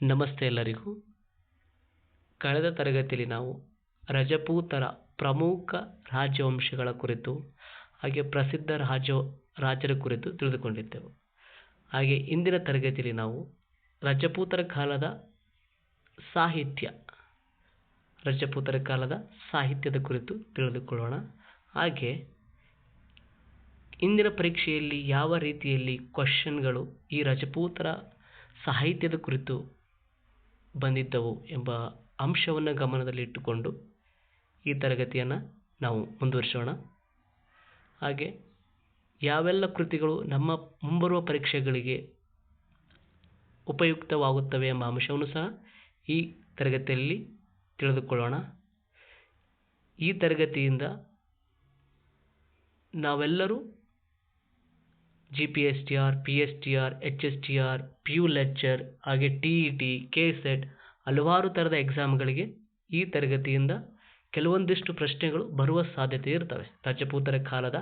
ನಮಸ್ತೆ ಎಲ್ಲರಿಗೂ. ಕಳೆದ ತರಗತಿಯಲ್ಲಿ ನಾವು ರಜಪೂತರ ಪ್ರಮುಖ ರಾಜವಂಶಗಳ ಕುರಿತು, ಹಾಗೆ ಪ್ರಸಿದ್ಧ ರಾಜ, ರಾಜರ ಕುರಿತು ತಿಳಿದುಕೊಂಡಿದ್ದೆವು. ಹಾಗೆ ಇಂದಿನ ತರಗತಿಯಲ್ಲಿ ನಾವು ರಜಪೂತರ ಕಾಲದ ಸಾಹಿತ್ಯ, ರಜಪೂತರ ಕಾಲದ ಸಾಹಿತ್ಯದ ಕುರಿತು ತಿಳಿದುಕೊಳ್ಳೋಣ. ಹಾಗೆ ಇಂದಿನ ಪರೀಕ್ಷೆಯಲ್ಲಿ ಯಾವ ರೀತಿಯಲ್ಲಿ ಕ್ವಶನ್ಗಳು ಈ ರಜಪೂತರ ಸಾಹಿತ್ಯದ ಕುರಿತು ಬಂದಿದ್ದವು ಎಂಬ ಅಂಶವನ್ನು ಗಮನದಲ್ಲಿಟ್ಟುಕೊಂಡು ಈ ತರಗತಿಯನ್ನು ನಾವು ಮುಂದುವರಿಸೋಣ. ಹಾಗೆ ಯಾವೆಲ್ಲ ಕೃತಿಗಳು ನಮ್ಮ ಮುಂಬರುವ ಪರೀಕ್ಷೆಗಳಿಗೆ ಉಪಯುಕ್ತವಾಗುತ್ತವೆ ಎಂಬ ಅಂಶವನ್ನು ಸಹ ಈ ತರಗತಿಯಲ್ಲಿ ತಿಳಿದುಕೊಳ್ಳೋಣ. ಈ ತರಗತಿಯಿಂದ ನಾವೆಲ್ಲರೂ G P S T R P S T R H S T R P U lecture ಹಾಗೆ T E T K set ಹಲವಾರು ಥರದ ಎಕ್ಸಾಮ್ಗಳಿಗೆ ಈ ತರಗತಿಯಿಂದ ಕೆಲವೊಂದಿಷ್ಟು ಪ್ರಶ್ನೆಗಳು ಬರುವ ಸಾಧ್ಯತೆ ಇರ್ತವೆ. ರಜಪೂತರ ಕಾಲದ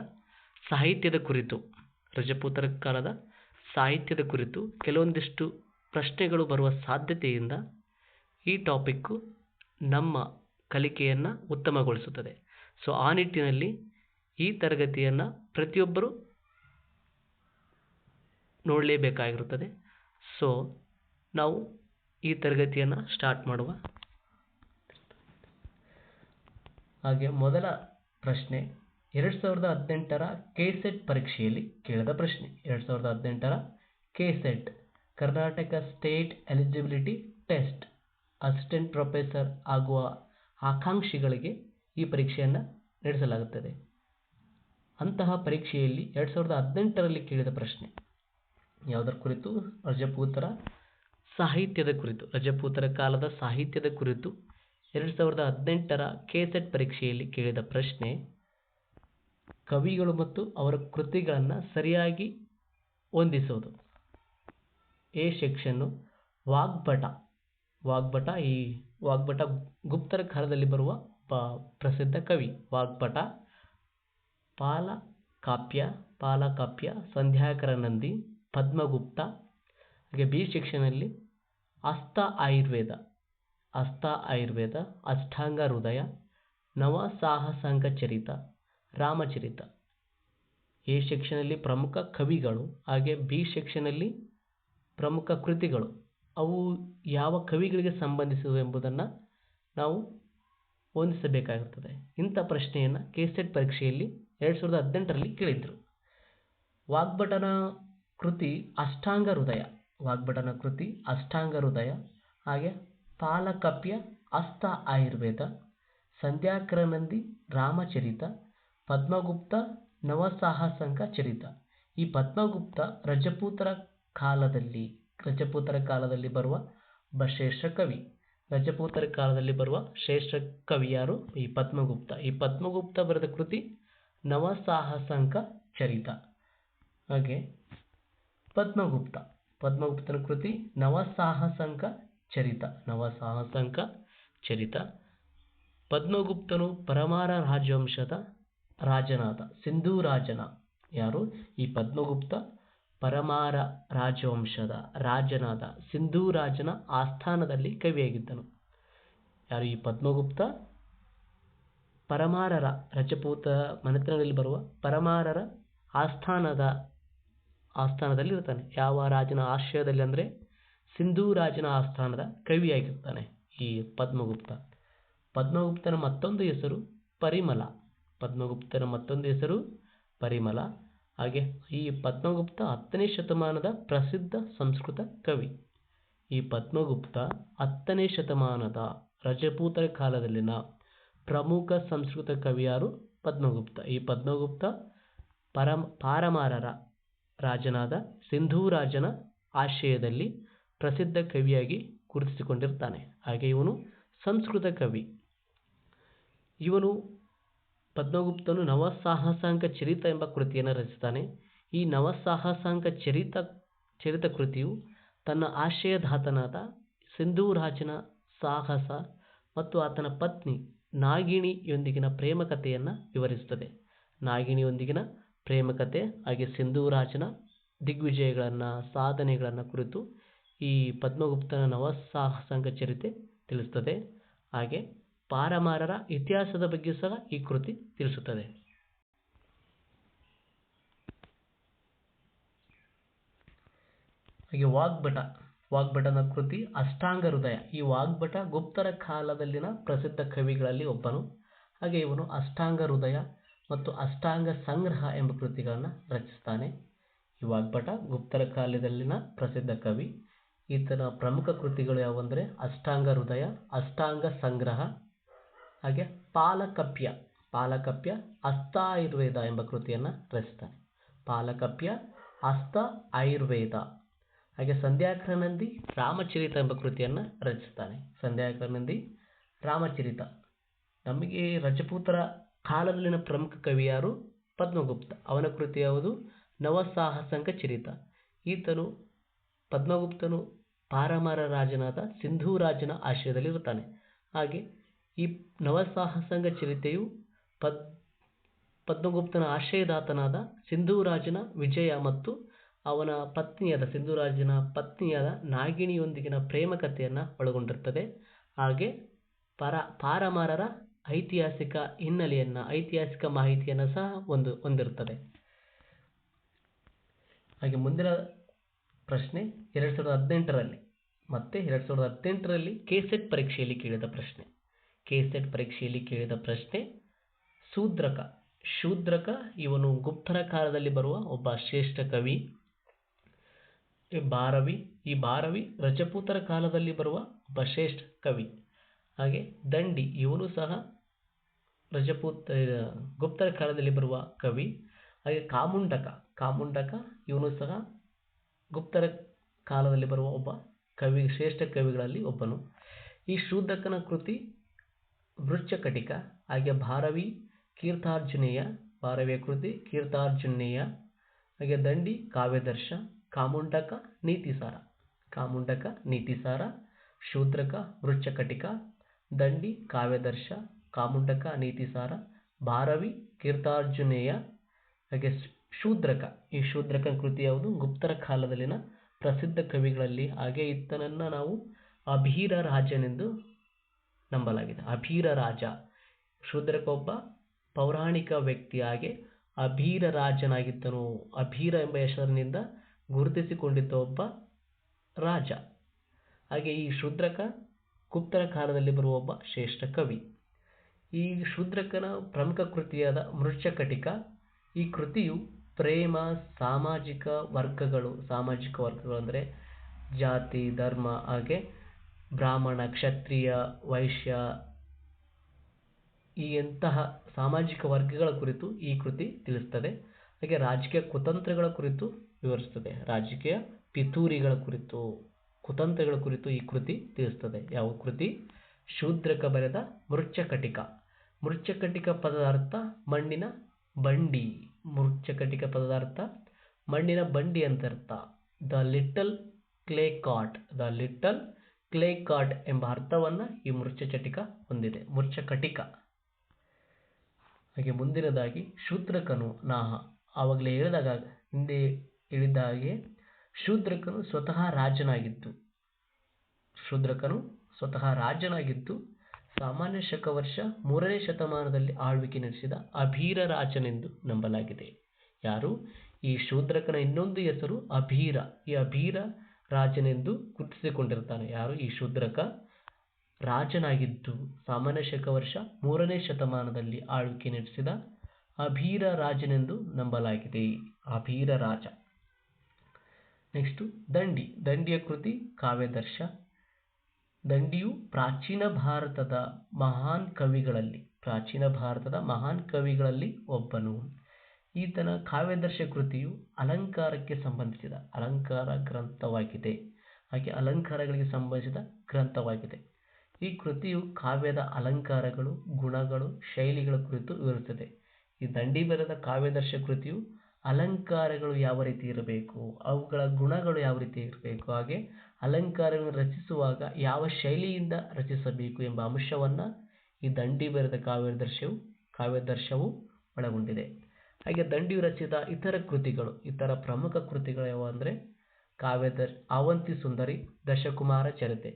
ಸಾಹಿತ್ಯದ ಕುರಿತು, ರಜಪೂತರ ಕಾಲದ ಸಾಹಿತ್ಯದ ಕುರಿತು ಕೆಲವೊಂದಿಷ್ಟು ಪ್ರಶ್ನೆಗಳು ಬರುವ ಸಾಧ್ಯತೆಯಿಂದ ಈ ಟಾಪಿಕ್ಕು ನಮ್ಮ ಕಲಿಕೆಯನ್ನು ಉತ್ತಮಗೊಳಿಸುತ್ತದೆ. ಸೊ ಆ ನಿಟ್ಟಿನಲ್ಲಿ ಈ ತರಗತಿಯನ್ನು ಪ್ರತಿಯೊಬ್ಬರು ನೋಡಲೇಬೇಕಾಗಿರುತ್ತದೆ. ಸೊ ನಾವು ಈ ತರಗತಿಯನ್ನು ಸ್ಟಾರ್ಟ್ ಮಾಡುವ. ಹಾಗೆ ಮೊದಲ ಪ್ರಶ್ನೆ, ಎರಡು ಸಾವಿರದ ಹದಿನೆಂಟರ ಕೆ ಸೆಟ್ ಪರೀಕ್ಷೆಯಲ್ಲಿ ಕೇಳಿದ ಪ್ರಶ್ನೆ, ಎರಡು ಸಾವಿರದ ಹದಿನೆಂಟರ K set Karnataka state eligibility test assistant professor ಆಗುವ ಆಕಾಂಕ್ಷಿಗಳಿಗೆ ಈ ಪರೀಕ್ಷೆಯನ್ನು ನಡೆಸಲಾಗುತ್ತದೆ. ಅಂತಹ ಪರೀಕ್ಷೆಯಲ್ಲಿ ಎರಡು ಸಾವಿರದ ಹದಿನೆಂಟರಲ್ಲಿ ಕೇಳಿದ ಪ್ರಶ್ನೆ ಯಾವುದರ ಕುರಿತು? ರಜಪೂತರ ಸಾಹಿತ್ಯದ ಕುರಿತು. ರಜಪೂತರ ಕಾಲದ ಸಾಹಿತ್ಯದ ಕುರಿತು. ಎರಡು ಸಾವಿರದ ಹದಿನೆಂಟರ ಕೆಸೆಟ್ ಪರೀಕ್ಷೆಯಲ್ಲಿ ಕೇಳಿದ ಪ್ರಶ್ನೆ, ಕವಿಗಳು ಮತ್ತು ಅವರ ಕೃತಿಗಳನ್ನು ಸರಿಯಾಗಿ ಹೊಂದಿಸೋದು. A section Vagbhata. ವಾಗ್ಭಟ ಈ ವಾಗ್ಭಟ ಗುಪ್ತರ ಕಾಲದಲ್ಲಿ ಬರುವ ಪ ಪ್ರಸಿದ್ಧ ಕವಿ. ವಾಗ್ಭಟ ಪಾಲ ಪಾಲಕಾಪ್ಯ ಪಾಲಕಾಪ್ಯ, ಸಂಧ್ಯಾಕರ ನಂದಿ ಪದ್ಮಗುಪ್ತ, ಹಾಗೆ ಬಿ ಸೆಕ್ಷನಲ್ಲಿ ಅಸ್ತ ಆಯುರ್ವೇದ ಹಸ್ತ ಆಯುರ್ವೇದ, ಅಷ್ಟಾಂಗ ಹೃದಯ, ನವ ಸಾಹಸಾಂಗ ಚರಿತ, ರಾಮಚರಿತ. ಎ ಸೆಕ್ಷನಲ್ಲಿ ಪ್ರಮುಖ ಕವಿಗಳು, ಹಾಗೆ ಬಿ ಸೆಕ್ಷನಲ್ಲಿ ಪ್ರಮುಖ ಕೃತಿಗಳು. ಅವು ಯಾವ ಕವಿಗಳಿಗೆ ಸಂಬಂಧಿಸಿವೆ ಎಂಬುದನ್ನು ನಾವು ಹೊಂದಿಸಬೇಕಾಗುತ್ತದೆ ಇಂಥ ಪ್ರಶ್ನೆಯನ್ನು ಕೆ ಸೆಟ್ ಪರೀಕ್ಷೆಯಲ್ಲಿ ಎರಡು ಸಾವಿರದ ಹದಿನೆಂಟರಲ್ಲಿ ಕೇಳಿದ್ದರು ವಾಗ್ಭಟನ ಕೃತಿ ಅಷ್ಟಾಂಗ ಹೃದಯ. ವಾಗ್ಭಟನ ಕೃತಿ ಅಷ್ಟಾಂಗ ಹೃದಯ. ಹಾಗೆ ಪಾಲಕಪ್ಯ ಹಸ್ತ ಆಯುರ್ವೇದ. ಸಂಧ್ಯಾಕರನಂದಿ ರಾಮಚರಿತ. ಪದ್ಮಗುಪ್ತ ನವಸಾಹಸಂಕ ಚರಿತ. ಈ ಪದ್ಮಗುಪ್ತ ರಜಪೂತರ ಕಾಲದಲ್ಲಿ ರಜಪೂತರ ಕಾಲದಲ್ಲಿ ಬರುವ ಶ್ರೇಷ್ಠ ಕವಿ. ರಜಪೂತರ ಕಾಲದಲ್ಲಿ ಬರುವ ಶ್ರೇಷ್ಠ ಕವಿ ಯಾರು? ಈ ಪದ್ಮಗುಪ್ತ. ಈ ಪದ್ಮಗುಪ್ತ ಬರೆದ ಕೃತಿ ನವಸಾಹಸಂಕ ಚರಿತ. ಹಾಗೆ ಪದ್ಮಗುಪ್ತ. ಪದ್ಮಗುಪ್ತನ ಕೃತಿ ನವಸಾಹಸಂಕ ಚರಿತ. ನವಸಾಹಸಂಕ ಚರಿತ. ಪದ್ಮಗುಪ್ತನು ಪರಮಾರ ರಾಜವಂಶದ ರಾಜನಾದ, ಸಿಂಧೂ ರಾಜನ. ಯಾರು? ಈ ಪದ್ಮಗುಪ್ತ ಪರಮಾರ ರಾಜವಂಶದ ರಾಜನಾದ, ಸಿಂಧೂ ರಾಜನ ಆಸ್ಥಾನದಲ್ಲಿ ಕವಿಯಾಗಿದ್ದನು. ಯಾರು? ಈ ಪದ್ಮಗುಪ್ತ ಪರಮಾರರ ರಜಪೂತ ಮನೆತನದಲ್ಲಿ ಬರುವ ಪರಮಾರರ ಆಸ್ಥಾನದ ಆಸ್ಥಾನದಲ್ಲಿ ಇರ್ತಾನೆ ಯಾವ ರಾಜನ ಆಶ್ರಯದಲ್ಲಿ ಅಂದರೆ ಸಿಂಧೂ ರಾಜನ ಆಸ್ಥಾನದ ಕವಿಯಾಗಿರ್ತಾನೆ ಈ ಪದ್ಮಗುಪ್ತ. ಪದ್ಮಗುಪ್ತನ ಮತ್ತೊಂದು ಹೆಸರು ಪರಿಮಲ. ಪದ್ಮಗುಪ್ತನ ಮತ್ತೊಂದು ಹೆಸರು ಪರಿಮಲ. ಹಾಗೆ ಈ ಪದ್ಮಗುಪ್ತ ಹತ್ತನೇ ಶತಮಾನದ ಪ್ರಸಿದ್ಧ ಸಂಸ್ಕೃತ ಕವಿ. ಈ ಪದ್ಮಗುಪ್ತ ಹತ್ತನೇ ಶತಮಾನದ ರಜಪೂತರ ಕಾಲದಲ್ಲಿನ ಪ್ರಮುಖ ಸಂಸ್ಕೃತ ಕವಿಯಾರು ಪದ್ಮಗುಪ್ತ. ಈ ಪದ್ಮಗುಪ್ತ ಪರಮ ಪಾರಮಾರರ ರಾಜನಾದ ಸಿಂಧೂರಾಜನ ಆಶಯದಲ್ಲಿ ಪ್ರಸಿದ್ಧ ಕವಿಯಾಗಿ ಗುರುತಿಸಿಕೊಂಡಿರ್ತಾನೆ. ಹಾಗೆ ಇವನು ಸಂಸ್ಕೃತ ಕವಿ. ಇವನು ಪದ್ಮಗುಪ್ತನು ನವಸಾಹಸಾಂಕ ಚರಿತ ಎಂಬ ಕೃತಿಯನ್ನು ರಚಿಸ್ತಾನೆ ಈ ನವಸಾಹಸಾಂಕ ಚರಿತ ಚರಿತ ಕೃತಿಯು ತನ್ನ ಆಶ್ರಯದಾತನಾದ ಸಿಂಧೂರಾಜನ ಸಾಹಸ ಮತ್ತು ಆತನ ಪತ್ನಿ ನಾಗಿಣಿಯೊಂದಿಗಿನ ಪ್ರೇಮ ಕಥೆಯನ್ನು ವಿವರಿಸುತ್ತದೆ. ನಾಗಿಣಿಯೊಂದಿಗಿನ ಪ್ರೇಮ ಕಥೆ ಹಾಗೆ ಸಿಂಧೂರಾಜನ ದಿಗ್ವಿಜಯಗಳನ್ನು, ಸಾಧನೆಗಳನ್ನು ಕುರಿತು ಈ ಪದ್ಮಗುಪ್ತನ ನವಸಾಹಸಂಗ ಚರಿತೆ ತಿಳಿಸುತ್ತದೆ ಹಾಗೆ ಪಾರಮಾರರ ಇತಿಹಾಸದ ಬಗ್ಗೆ ಸಹ ಈ ಕೃತಿ ತಿಳಿಸುತ್ತದೆ. ಹಾಗೆ ವಾಗ್ಭಟ, ವಾಗ್ಭಟನ ಕೃತಿ ಅಷ್ಟಾಂಗ ಹೃದಯ. ಈ ವಾಗ್ಭಟ ಗುಪ್ತರ ಕಾಲದಲ್ಲಿನ ಪ್ರಸಿದ್ಧ ಕವಿಗಳಲ್ಲಿ ಒಬ್ಬನು. ಹಾಗೆ ಇವನು ಅಷ್ಟಾಂಗ ಹೃದಯ ಮತ್ತು ಅಷ್ಟಾಂಗ ಸಂಗ್ರಹ ಎಂಬ ಕೃತಿಗಳನ್ನು ರಚಿಸ್ತಾನೆ. ಈ ವಾಗ್ಭಟ ಗುಪ್ತರ ಕಾಲದಲ್ಲಿನ ಪ್ರಸಿದ್ಧ ಕವಿ. ಈತನ ಪ್ರಮುಖ ಕೃತಿಗಳು ಯಾವುವಂದರೆ ಅಷ್ಟಾಂಗ ಹೃದಯ, ಅಷ್ಟಾಂಗ ಸಂಗ್ರಹ, ಹಾಗೆ ಪಾಲಕಪ್ಯ. ಪಾಲಕಪ್ಯ ಅಸ್ತ ಆಯುರ್ವೇದ ಎಂಬ ಕೃತಿಯನ್ನು ರಚಿಸ್ತಾನೆ. ಪಾಲಕಪ್ಯ ಅಸ್ತ ಆಯುರ್ವೇದ. ಹಾಗೆ ಸಂಧ್ಯಾಕರನಂದಿ ರಾಮಚರಿತ ಎಂಬ ಕೃತಿಯನ್ನು ರಚಿಸ್ತಾನೆ. ಸಂಧ್ಯಾಕರನಂದಿ ರಾಮಚರಿತ. ನಮಗೆ ರಜಪೂತರ ಕಾಲದಲ್ಲಿನ ಪ್ರಮುಖ ಕವಿ ಯಾರು ಪದ್ಮಗುಪ್ತ. ಅವನ ಕೃತಿ ಯಾವುದು? ನವಸಾಹಸಂಕ ಚರಿತ. ಈತನು ಪದ್ಮಗುಪ್ತನು ಪಾರಮಾರ ರಾಜನಾದ ಸಿಂಧೂ ರಾಜನ ಆಶ್ರಯದಲ್ಲಿರುತ್ತಾನೆ. ಹಾಗೆ ಈ ನವಸಾಹಸಂಗ ಚರಿತೆಯು ಪದ್, ಪದ್ಮಗುಪ್ತನ ಆಶ್ರಯದಾತನಾದ ಸಿಂಧೂ ರಾಜನ ವಿಜಯ ಮತ್ತು ಅವನ ಪತ್ನಿಯಾದ ಸಿಂಧೂರಾಜನ ಪತ್ನಿಯಾದ ನಾಗಿಣಿಯೊಂದಿಗಿನ ಪ್ರೇಮ ಕಥೆಯನ್ನು ಒಳಗೊಂಡಿರುತ್ತದೆ. ಹಾಗೆ ಪರ, ಪಾರಮಾರರ ಐತಿಹಾಸಿಕ ಹಿನ್ನೆಲೆಯನ್ನು, ಐತಿಹಾಸಿಕ ಮಾಹಿತಿಯನ್ನು ಸಹ ಒಂದು, ಹೊಂದಿರುತ್ತದೆ. ಹಾಗೆ ಮುಂದಿನ ಪ್ರಶ್ನೆ ಎರಡು ಸಾವಿರದ ಹದಿನೆಂಟರಲ್ಲಿ, ಮತ್ತೆ ಎರಡು ಸಾವಿರದ ಹದಿನೆಂಟರಲ್ಲಿ ಕೆಸೆಟ್ ಪರೀಕ್ಷೆಯಲ್ಲಿ ಕೇಳಿದ ಪ್ರಶ್ನೆ. ಕೆಸೆಟ್ ಪರೀಕ್ಷೆಯಲ್ಲಿ ಕೇಳಿದ ಪ್ರಶ್ನೆ, ಶೂದ್ರಕ. ಶೂದ್ರಕ ಇವನು ಗುಪ್ತರ ಕಾಲದಲ್ಲಿ ಬರುವ ಒಬ್ಬ ಶ್ರೇಷ್ಠ ಕವಿ, ಈ ಭಾರವಿ ಈ ಭಾರವಿ ರಜಪೂತರ ಕಾಲದಲ್ಲಿ ಬರುವ ಒಬ್ಬ ಶ್ರೇಷ್ಠ ಕವಿ. ಹಾಗೆ ದಂಡಿ ಇವನು ಸಹ ರಜಪೂತ್ ಗುಪ್ತರ ಕಾಲದಲ್ಲಿ ಬರುವ ಕವಿ, ಹಾಗೆ ಕಾಮುಂಡಕ ಕಾಮುಂಡಕ ಇವನು ಸಹ ಗುಪ್ತರ ಕಾಲದಲ್ಲಿ ಬರುವ ಒಬ್ಬ ಕವಿ, ಶ್ರೇಷ್ಠ ಕವಿಗಳಲ್ಲಿ ಒಬ್ಬನು. ಈ ಶೂದ್ರಕನ ಕೃತಿ ವೃಚ್ಚಕಟಿಕ, ಹಾಗೆ ಭಾರವಿ ಕೀರ್ತಾರ್ಜುನೇಯ, ಭಾರವಿಯ ಕೃತಿ ಕೀರ್ತಾರ್ಜುನೇಯ, ಹಾಗೆ ದಂಡಿ ಕಾವ್ಯದರ್ಶ ಕಾಮುಂಡಕ ನೀತಿಸಾರ ಕಾಮುಂಡಕ ನೀತಿಸಾರ, ಶೂದ್ರಕ ವೃಚ್ಚಕಟಿಕ, ದಂಡಿ ಕಾವ್ಯದರ್ಶ ಕಾಮುಂಡಕ, ನೀತಿಸಾರ, ಭಾರವಿ, ಕೀರ್ತಾರ್ಜುನೇಯ, ಹಾಗೆ ಶೂದ್ರಕ. ಈ ಶೂದ್ರಕ ಕೃತಿ ಯಾವುದು? ಗುಪ್ತರ ಕಾಲದಲ್ಲಿನ ಪ್ರಸಿದ್ಧ ಕವಿಗಳಲ್ಲಿ ಹಾಗೆ ಈತನನ್ನು ನಾವು ಅಭೀರ ರಾಜನೆಂದು ನಂಬಲಾಗಿದೆ. ಅಭೀರ ರಾಜ. ಶೂದ್ರಕ ಒಬ್ಬ ಪೌರಾಣಿಕ ವ್ಯಕ್ತಿ ಹಾಗೆ ಅಭೀರ ರಾಜನಾಗಿದ್ದನು. ಅಭೀರ ಎಂಬ ಹೆಸರಿನಿಂದ ಗುರುತಿಸಿಕೊಂಡಿದ್ದ ಒಬ್ಬ ರಾಜ. ಹಾಗೆ ಈ ಶೂದ್ರಕ, ಗುಪ್ತರ ಕಾಲದಲ್ಲಿ ಬರುವ ಒಬ್ಬ ಶ್ರೇಷ್ಠ ಕವಿ. ಈ ಶೂದ್ರಕನ ಪ್ರಮುಖ ಕೃತಿಯಾದ ಮೃಚ್ಛಕಟಿಕ ಈ ಕೃತಿಯು ಪ್ರೇಮ, ಸಾಮಾಜಿಕ ವರ್ಗಗಳು ಸಾಮಾಜಿಕ ವರ್ಗಗಳು ಅಂದರೆ ಜಾತಿ, ಧರ್ಮ, ಹಾಗೆ ಬ್ರಾಹ್ಮಣ, ಕ್ಷತ್ರಿಯ, ವೈಶ್ಯ, ಈ ಎಂತಹ ಸಾಮಾಜಿಕ ವರ್ಗಗಳ ಕುರಿತು ಈ ಕೃತಿ ತಿಳಿಸ್ತದೆ. ಹಾಗೆ ರಾಜಕೀಯ ಕುತಂತ್ರಗಳ ಕುರಿತು ವಿವರಿಸ್ತದೆ. ರಾಜಕೀಯ ಪಿತೂರಿಗಳ ಕುರಿತು, ಕುತಂತ್ರಗಳ ಕುರಿತು ಈ ಕೃತಿ ತಿಳಿಸ್ತದೆ. ಯಾವ ಕೃತಿ? ಶೂದ್ರಕ ಬರೆದ ಮೃಚ್ಛಕಟಿಕ ಮೃಚ್ಛಕಟಿಕ ಪದದ ಅರ್ಥ ಮಣ್ಣಿನ ಬಂಡಿ. ಮೃಚ್ಛಕಟಿಕ ಪದದ ಅರ್ಥ ಮಣ್ಣಿನ ಬಂಡಿ ಅಂತ ಅರ್ಥ the little clay cart. The little clay cart ಎಂಬ ಅರ್ಥವನ್ನು ಈ ಮೃಚ್ಛಚಟಿಕ ಹೊಂದಿದೆ. ಮೃಚ್ಛಕಟಿಕ. ಹಾಗೆ ಮುಂದಿನದಾಗಿ ಶೂದ್ರಕನು ನಾಹ. ಆವಾಗಲೇ ಹೇಳಿದಾಗ ಹಿಂದೆ ಹೇಳಿದ ಹಾಗೆ ಶೂದ್ರಕನು ಸ್ವತಃ ರಾಜನಾಗಿದ್ದು. ಶೂದ್ರಕನು ಸ್ವತಃ ರಾಜನಾಗಿದ್ದು ಸಾಮಾನ್ಯ ಶಕ ವರ್ಷ ಮೂರನೇ ಶತಮಾನದಲ್ಲಿ ಆಳ್ವಿಕೆ ನಡೆಸಿದ ಅಭೀರ ರಾಜನೆಂದು ನಂಬಲಾಗಿದೆ. ಯಾರು? ಈ ಶೂದ್ರಕನ ಇನ್ನೊಂದು ಹೆಸರು ಅಭೀರ. ಈ ಅಭೀರ ರಾಜನೆಂದು ಗುರುತಿಸಿಕೊಂಡಿರ್ತಾನೆ ಯಾರು? ಈ ಶೂದ್ರಕ ರಾಜನಾಗಿದ್ದು ಸಾಮಾನ್ಯ ಶಕ ವರ್ಷ ಮೂರನೇ ಶತಮಾನದಲ್ಲಿ ಆಳ್ವಿಕೆ ನಡೆಸಿದ ಅಭೀರ ರಾಜನೆಂದು ನಂಬಲಾಗಿದೆ. ಅಭೀರ ರಾಜ. ನೆಕ್ಸ್ಟು ದಂಡಿ. ದಂಡಿಯ ಕೃತಿ ಕಾವ್ಯದರ್ಶ ದಂಡಿಯು ಪ್ರಾಚೀನ ಭಾರತದ ಮಹಾನ್ ಕವಿಗಳಲ್ಲಿ, ಪ್ರಾಚೀನ ಭಾರತದ ಮಹಾನ್ ಕವಿಗಳಲ್ಲಿ ಒಬ್ಬನು. ಈತನ ಕಾವ್ಯದರ್ಶ ಕೃತಿಯು ಅಲಂಕಾರಕ್ಕೆ ಸಂಬಂಧಿಸಿದ, ಅಲಂಕಾರ ಗ್ರಂಥವಾಗಿದೆ. ಹಾಗೆ ಅಲಂಕಾರಗಳಿಗೆ ಸಂಬಂಧಿಸಿದ ಗ್ರಂಥವಾಗಿದೆ. ಈ ಕೃತಿಯು ಕಾವ್ಯದ ಅಲಂಕಾರಗಳು, ಗುಣಗಳು, ಶೈಲಿಗಳ ಕುರಿತು ವಿವರಿಸುತ್ತದೆ. ಈ ದಂಡಿ ಬರೆದ ಕಾವ್ಯದರ್ಶ ಕೃತಿಯು ಅಲಂಕಾರಗಳು ಯಾವ ರೀತಿ ಇರಬೇಕು, ಅವುಗಳ ಗುಣಗಳು ಯಾವ ರೀತಿ ಇರಬೇಕು, ಹಾಗೆ ಅಲಂಕಾರಗಳನ್ನು ರಚಿಸುವಾಗ ಯಾವ ಶೈಲಿಯಿಂದ ರಚಿಸಬೇಕು ಎಂಬ ಅಂಶವನ್ನು ಈ ದಂಡಿ ಬರೆದ ಕಾವ್ಯದರ್ಶವು ಕಾವ್ಯದರ್ಶವು ಒಳಗೊಂಡಿದೆ. ಹಾಗೆ ದಂಡಿಯು ರಚಿತ ಇತರ ಕೃತಿಗಳು, ಇತರ ಪ್ರಮುಖ ಕೃತಿಗಳು ಯಾವ ಅಂದರೆ ಕಾವ್ಯದರ್ ಅವಂತಿ ಸುಂದರಿ, ದಶಕುಮಾರ ಚರಿತೆ.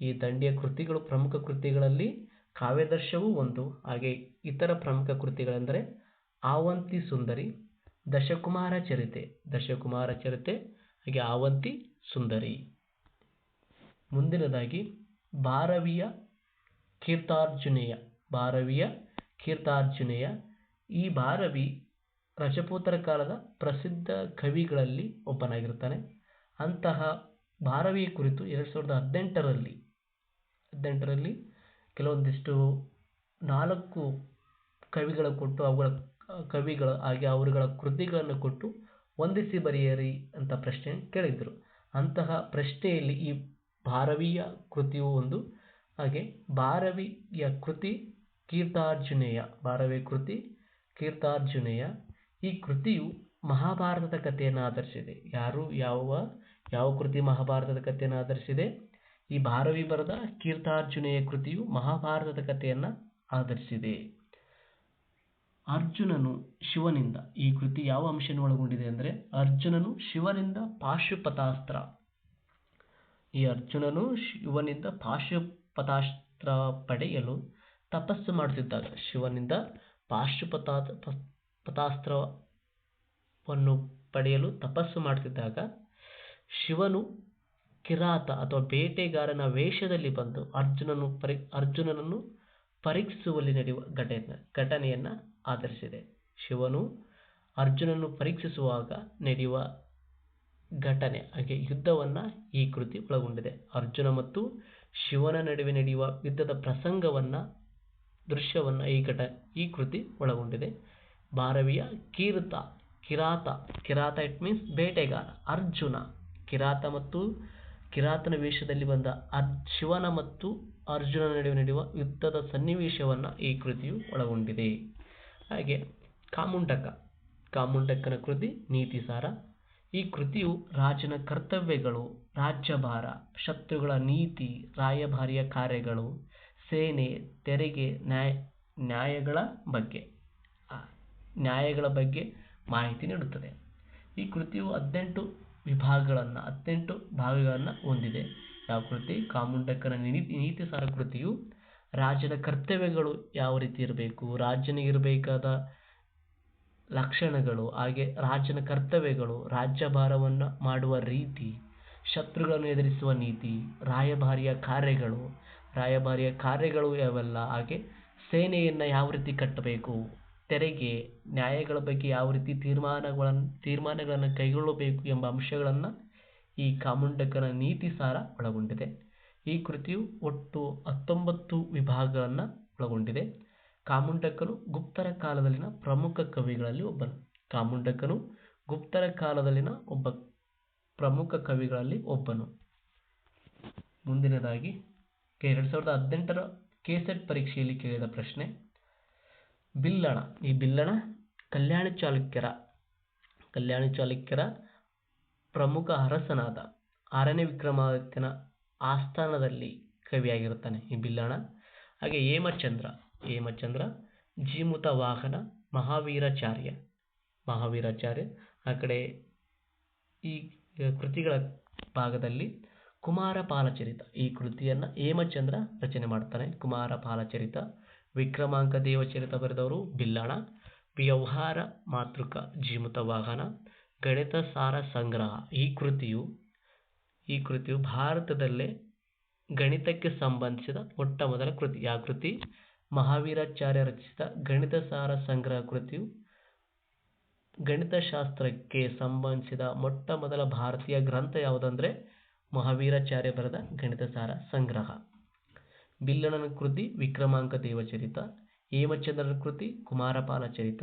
ಈ ದಂಡಿಯ ಕೃತಿಗಳು ಪ್ರಮುಖ ಕೃತಿಗಳಲ್ಲಿ ಕಾವ್ಯದರ್ಶವೂ ಒಂದು. ಹಾಗೆ ಇತರ ಪ್ರಮುಖ ಕೃತಿಗಳೆಂದರೆ ಆವಂತಿ ಸುಂದರಿ, ದಶಕುಮಾರ ಚರಿತೆ. ದಶಕುಮಾರ ಚರಿತೆ, ಹಾಗೆ ಆವಂತಿ ಸುಂದರಿ. ಮುಂದಿನದಾಗಿ ಭಾರವಿಯ ಕೀರ್ತಾರ್ಜುನೇಯ ಭಾರವಿಯ ಕೀರ್ತಾರ್ಜುನೇಯ. ಈ ಭಾರವಿ ರಜಪೂತರ ಕಾಲದ ಪ್ರಸಿದ್ಧ ಕವಿಗಳಲ್ಲಿ ಒಬ್ಬನಾಗಿರ್ತಾನೆ ಅಂತಹ ಭಾರವಿಯ ಕುರಿತು ಎರಡು ಸಾವಿರದ ಹದಿನೆಂಟರಲ್ಲಿ ಹದಿನೆಂಟರಲ್ಲಿ ಕೆಲವೊಂದಿಷ್ಟು ನಾಲ್ಕು ಕವಿಗಳ ಕೊಟ್ಟು ಅವುಗಳ ಕವಿಗಳ ಹಾಗೆ ಅವರುಗಳ ಕೃತಿಗಳನ್ನು ಕೊಟ್ಟು ಹೊಂದಿಸಿ ಬರೆಯರಿ ಅಂತ ಪ್ರಶ್ನೆ ಕೇಳಿದ್ದರು ಅಂತಹ ಪ್ರಶ್ನೆಯಲ್ಲಿ ಈ ಭಾರವಿಯ ಕೃತಿಯು ಒಂದು. ಹಾಗೆ ಭಾರವಿಯ ಕೃತಿ ಕೀರ್ತಾರ್ಜುನೇಯ ಭಾರವಿ ಕೃತಿ ಕೀರ್ತಾರ್ಜುನೇಯ. ಈ ಕೃತಿಯು ಮಹಾಭಾರತದ ಕಥೆಯನ್ನು ಆಧರಿಸಿದೆ. ಯಾರು, ಯಾವ ಯಾವ ಕೃತಿ ಮಹಾಭಾರತದ ಕಥೆಯನ್ನು ಆಧರಿಸಿದೆ? ಈ ಭಾರವಿ ಬರದ ಕೀರ್ತಾರ್ಜುನೇಯ ಕೃತಿಯು ಮಹಾಭಾರತದ ಕಥೆಯನ್ನು ಆಧರಿಸಿದೆ. ಅರ್ಜುನನು ಶಿವನಿಂದ, ಈ ಕೃತಿ ಯಾವ ಅಂಶವನ್ನು ಒಳಗೊಂಡಿದೆ ಅಂದರೆ ಅರ್ಜುನನು ಶಿವನಿಂದ ಪಾಶುಪತಾಸ್ತ್ರ ಈ ಅರ್ಜುನನು ಶಿವನಿಂದ ಪಾಶುಪತಾಸ್ತ್ರ ಪಡೆಯಲು ತಪಸ್ಸು ಮಾಡುತ್ತಿದ್ದಾಗ ಶಿವನಿಂದ ಪಾಶುಪತಾ ಪತಾಸ್ತ್ರವನ್ನು ಪಡೆಯಲು ತಪಸ್ಸು ಮಾಡುತ್ತಿದ್ದಾಗ ಶಿವನು ಕಿರಾತ ಅಥವಾ ಬೇಟೆಗಾರನ ವೇಷದಲ್ಲಿ ಬಂದು ಅರ್ಜುನನು ಪರಿ, ಅರ್ಜುನನನ್ನು ಪರೀಕ್ಷಿಸುವಲ್ಲಿ ನಡೆಯುವ ಘಟನೆ, ಘಟನೆಯನ್ನು ಆಧರಿಸಿದೆ. ಶಿವನು ಅರ್ಜುನನ್ನು ಪರೀಕ್ಷಿಸುವಾಗ ನಡೆಯುವ ಘಟನೆ. ಹಾಗೆ ಯುದ್ಧವನ್ನು ಈ ಕೃತಿ ಒಳಗೊಂಡಿದೆ. ಅರ್ಜುನ ಮತ್ತು ಶಿವನ ನಡುವೆ ನಡೆಯುವ ಯುದ್ಧದ ಪ್ರಸಂಗವನ್ನು, ದೃಶ್ಯವನ್ನು ಈ ಘಟ, ಈ ಕೃತಿ ಒಳಗೊಂಡಿದೆ. ಭಾರವಿಯ ಕೀರ್ತ, ಕಿರಾತ ಕಿರಾತ ಇಟ್ ಮೀನ್ಸ್ ಬೇಟೆಗಾರ, ಅರ್ಜುನ. ಕಿರಾತ ಮತ್ತು ಕಿರಾತನ ವೇಷದಲ್ಲಿ ಬಂದ ಅರ್, ಶಿವನ ಮತ್ತು ಅರ್ಜುನ ನಡುವೆ ನಡೆಯುವ ಯುದ್ಧದ ಸನ್ನಿವೇಶವನ್ನು ಈ ಕೃತಿಯು ಒಳಗೊಂಡಿದೆ. ಹಾಗೆ ಕಾಮುಂಡಕ ಕಾಮುಂಡಕ್ಕನ ಕೃತಿ, ನೀತಿಸಾರ. ಈ ಕೃತಿಯು ರಾಜನ ಕರ್ತವ್ಯಗಳು, ರಾಜ್ಯಭಾರ, ಶತ್ರುಗಳ ನೀತಿ, ರಾಯಭಾರಿಯ ಕಾರ್ಯಗಳು, ಸೇನೆ, ತೆರಿಗೆ, ನ್ಯಾಯ, ನ್ಯಾಯಗಳ ಬಗ್ಗೆ ನ್ಯಾಯಗಳ ಬಗ್ಗೆ ಮಾಹಿತಿ ನೀಡುತ್ತದೆ. ಈ ಕೃತಿಯು ಹದಿನೆಂಟು ವಿಭಾಗಗಳನ್ನು, ಹದಿನೆಂಟು ಭಾಗಗಳನ್ನು ಹೊಂದಿದೆ. ಯಾವ ಕೃತಿ? ಕಾಮುಂಡಕ್ಕನ ನೀತಿ ಸಾರ ಕೃತಿಯು ರಾಜನ ಕರ್ತವ್ಯಗಳು ಯಾವ ರೀತಿ ಇರಬೇಕು ರಾಜನಿಗಿರಬೇಕಾದ ಲಕ್ಷಣಗಳು, ಹಾಗೆ ರಾಜನ ಕರ್ತವ್ಯಗಳು, ರಾಜ್ಯಭಾರವನ್ನು ಮಾಡುವ ರೀತಿ, ಶತ್ರುಗಳನ್ನು ಎದುರಿಸುವ ನೀತಿ, ರಾಯಭಾರಿಯ ಕಾರ್ಯಗಳು ರಾಯಭಾರಿಯ ಕಾರ್ಯಗಳು ಯಾವೆಲ್ಲ, ಹಾಗೆ ಸೇನೆಯನ್ನು ಯಾವ ರೀತಿ ಕಟ್ಟಬೇಕು, ತೆರಿಗೆ, ನ್ಯಾಯಗಳ ಬಗ್ಗೆ ಯಾವ ರೀತಿ ತೀರ್ಮಾನಗಳನ್ನು ತೀರ್ಮಾನಗಳನ್ನು ಕೈಗೊಳ್ಳಬೇಕು ಎಂಬ ಅಂಶಗಳನ್ನು ಈ ಕಾಮುಂಡಕನ ನೀತಿಸಾರ ಒಳಗೊಂಡಿದೆ. ಈ ಕೃತಿಯು ಒಟ್ಟು ಹತ್ತೊಂಬತ್ತು ವಿಭಾಗಗಳನ್ನು ಒಳಗೊಂಡಿದೆ. ಕಾಮುಂಡಕನು ಗುಪ್ತರ ಕಾಲದಲ್ಲಿನ ಪ್ರಮುಖ ಕವಿಗಳಲ್ಲಿ ಒಬ್ಬನು. ಕಾಮುಂಡಕನು ಗುಪ್ತರ ಕಾಲದಲ್ಲಿನ ಒಬ್ಬ ಪ್ರಮುಖ ಕವಿಗಳಲ್ಲಿ ಒಬ್ಬನು. ಮುಂದಿನದಾಗಿ ಎರಡು ಸಾವಿರದ ಹದಿನೆಂಟರ ಕೆಸೆಟ್ ಪರೀಕ್ಷೆಯಲ್ಲಿ ಕೇಳಿದ ಪ್ರಶ್ನೆ, ಬಿಲ್ಲಣ. ಈ ಬಿಲ್ಲಣ ಕಲ್ಯಾಣ ಚಾಲುಕ್ಯರ ಕಲ್ಯಾಣ ಚಾಲುಕ್ಯರ ಪ್ರಮುಖ ಅರಸನಾದ ಆರನೇ ವಿಕ್ರಮಾದಿತ್ಯನ ಆಸ್ಥಾನದಲ್ಲಿ ಕವಿಯಾಗಿರುತ್ತಾನೆ ಈ ಬಿಲ್ಲಣ. ಹಾಗೆ ಹೇಮಚಂದ್ರ ಹೇಮಚಂದ್ರ ಜೀಮುತ ವಾಹನ ಮಹಾವೀರಾಚಾರ್ಯ. ಮಹಾವೀರಾಚಾರ್ಯ, ಆ ಕಡೆ ಈ ಕೃತಿಗಳ ಭಾಗದಲ್ಲಿ ಕುಮಾರ ಪಾಲಚರಿತ. ಈ ಕೃತಿಯನ್ನು ಹೇಮಚಂದ್ರ ರಚನೆ ಮಾಡ್ತಾನೆ. ಕುಮಾರ ಪಾಲಚರಿತ, ವಿಕ್ರಮಾಂಕ ದೇವಚರಿತ ಬರೆದವರು ಬಿಲ್ಲಣ, ವ್ಯವಹಾರ ಮಾತೃಕ ಜೀಮುತ ವಾಹನ ಗಣಿತ ಸಾರ ಸಂಗ್ರಹ. ಈ ಕೃತಿಯು ಈ ಕೃತಿಯು ಭಾರತದಲ್ಲೇ ಗಣಿತಕ್ಕೆ ಸಂಬಂಧಿಸಿದ ಮೊಟ್ಟ ಮೊದಲ ಕೃತಿ. ಆ ಕೃತಿ ಮಹಾವೀರಾಚಾರ್ಯ ರಚಿಸಿದ ಗಣಿತ ಸಾರ ಸಂಗ್ರಹ ಕೃತಿಯು ಗಣಿತಶಾಸ್ತ್ರಕ್ಕೆ ಸಂಬಂಧಿಸಿದ ಮೊಟ್ಟ ಮೊದಲ ಭಾರತೀಯ ಗ್ರಂಥ ಯಾವುದಂದರೆ ಮಹಾವೀರಾಚಾರ್ಯ ಬರೆದ ಗಣಿತ ಸಾರ ಸಂಗ್ರಹ. ಬಿಲ್ಲಣನ ಕೃತಿ ವಿಕ್ರಮಾಂಕ ದೇವಚರಿತ ಹೇಮಚಂದ್ರನ ಕೃತಿ ಕುಮಾರಪಾಲ ಚರಿತ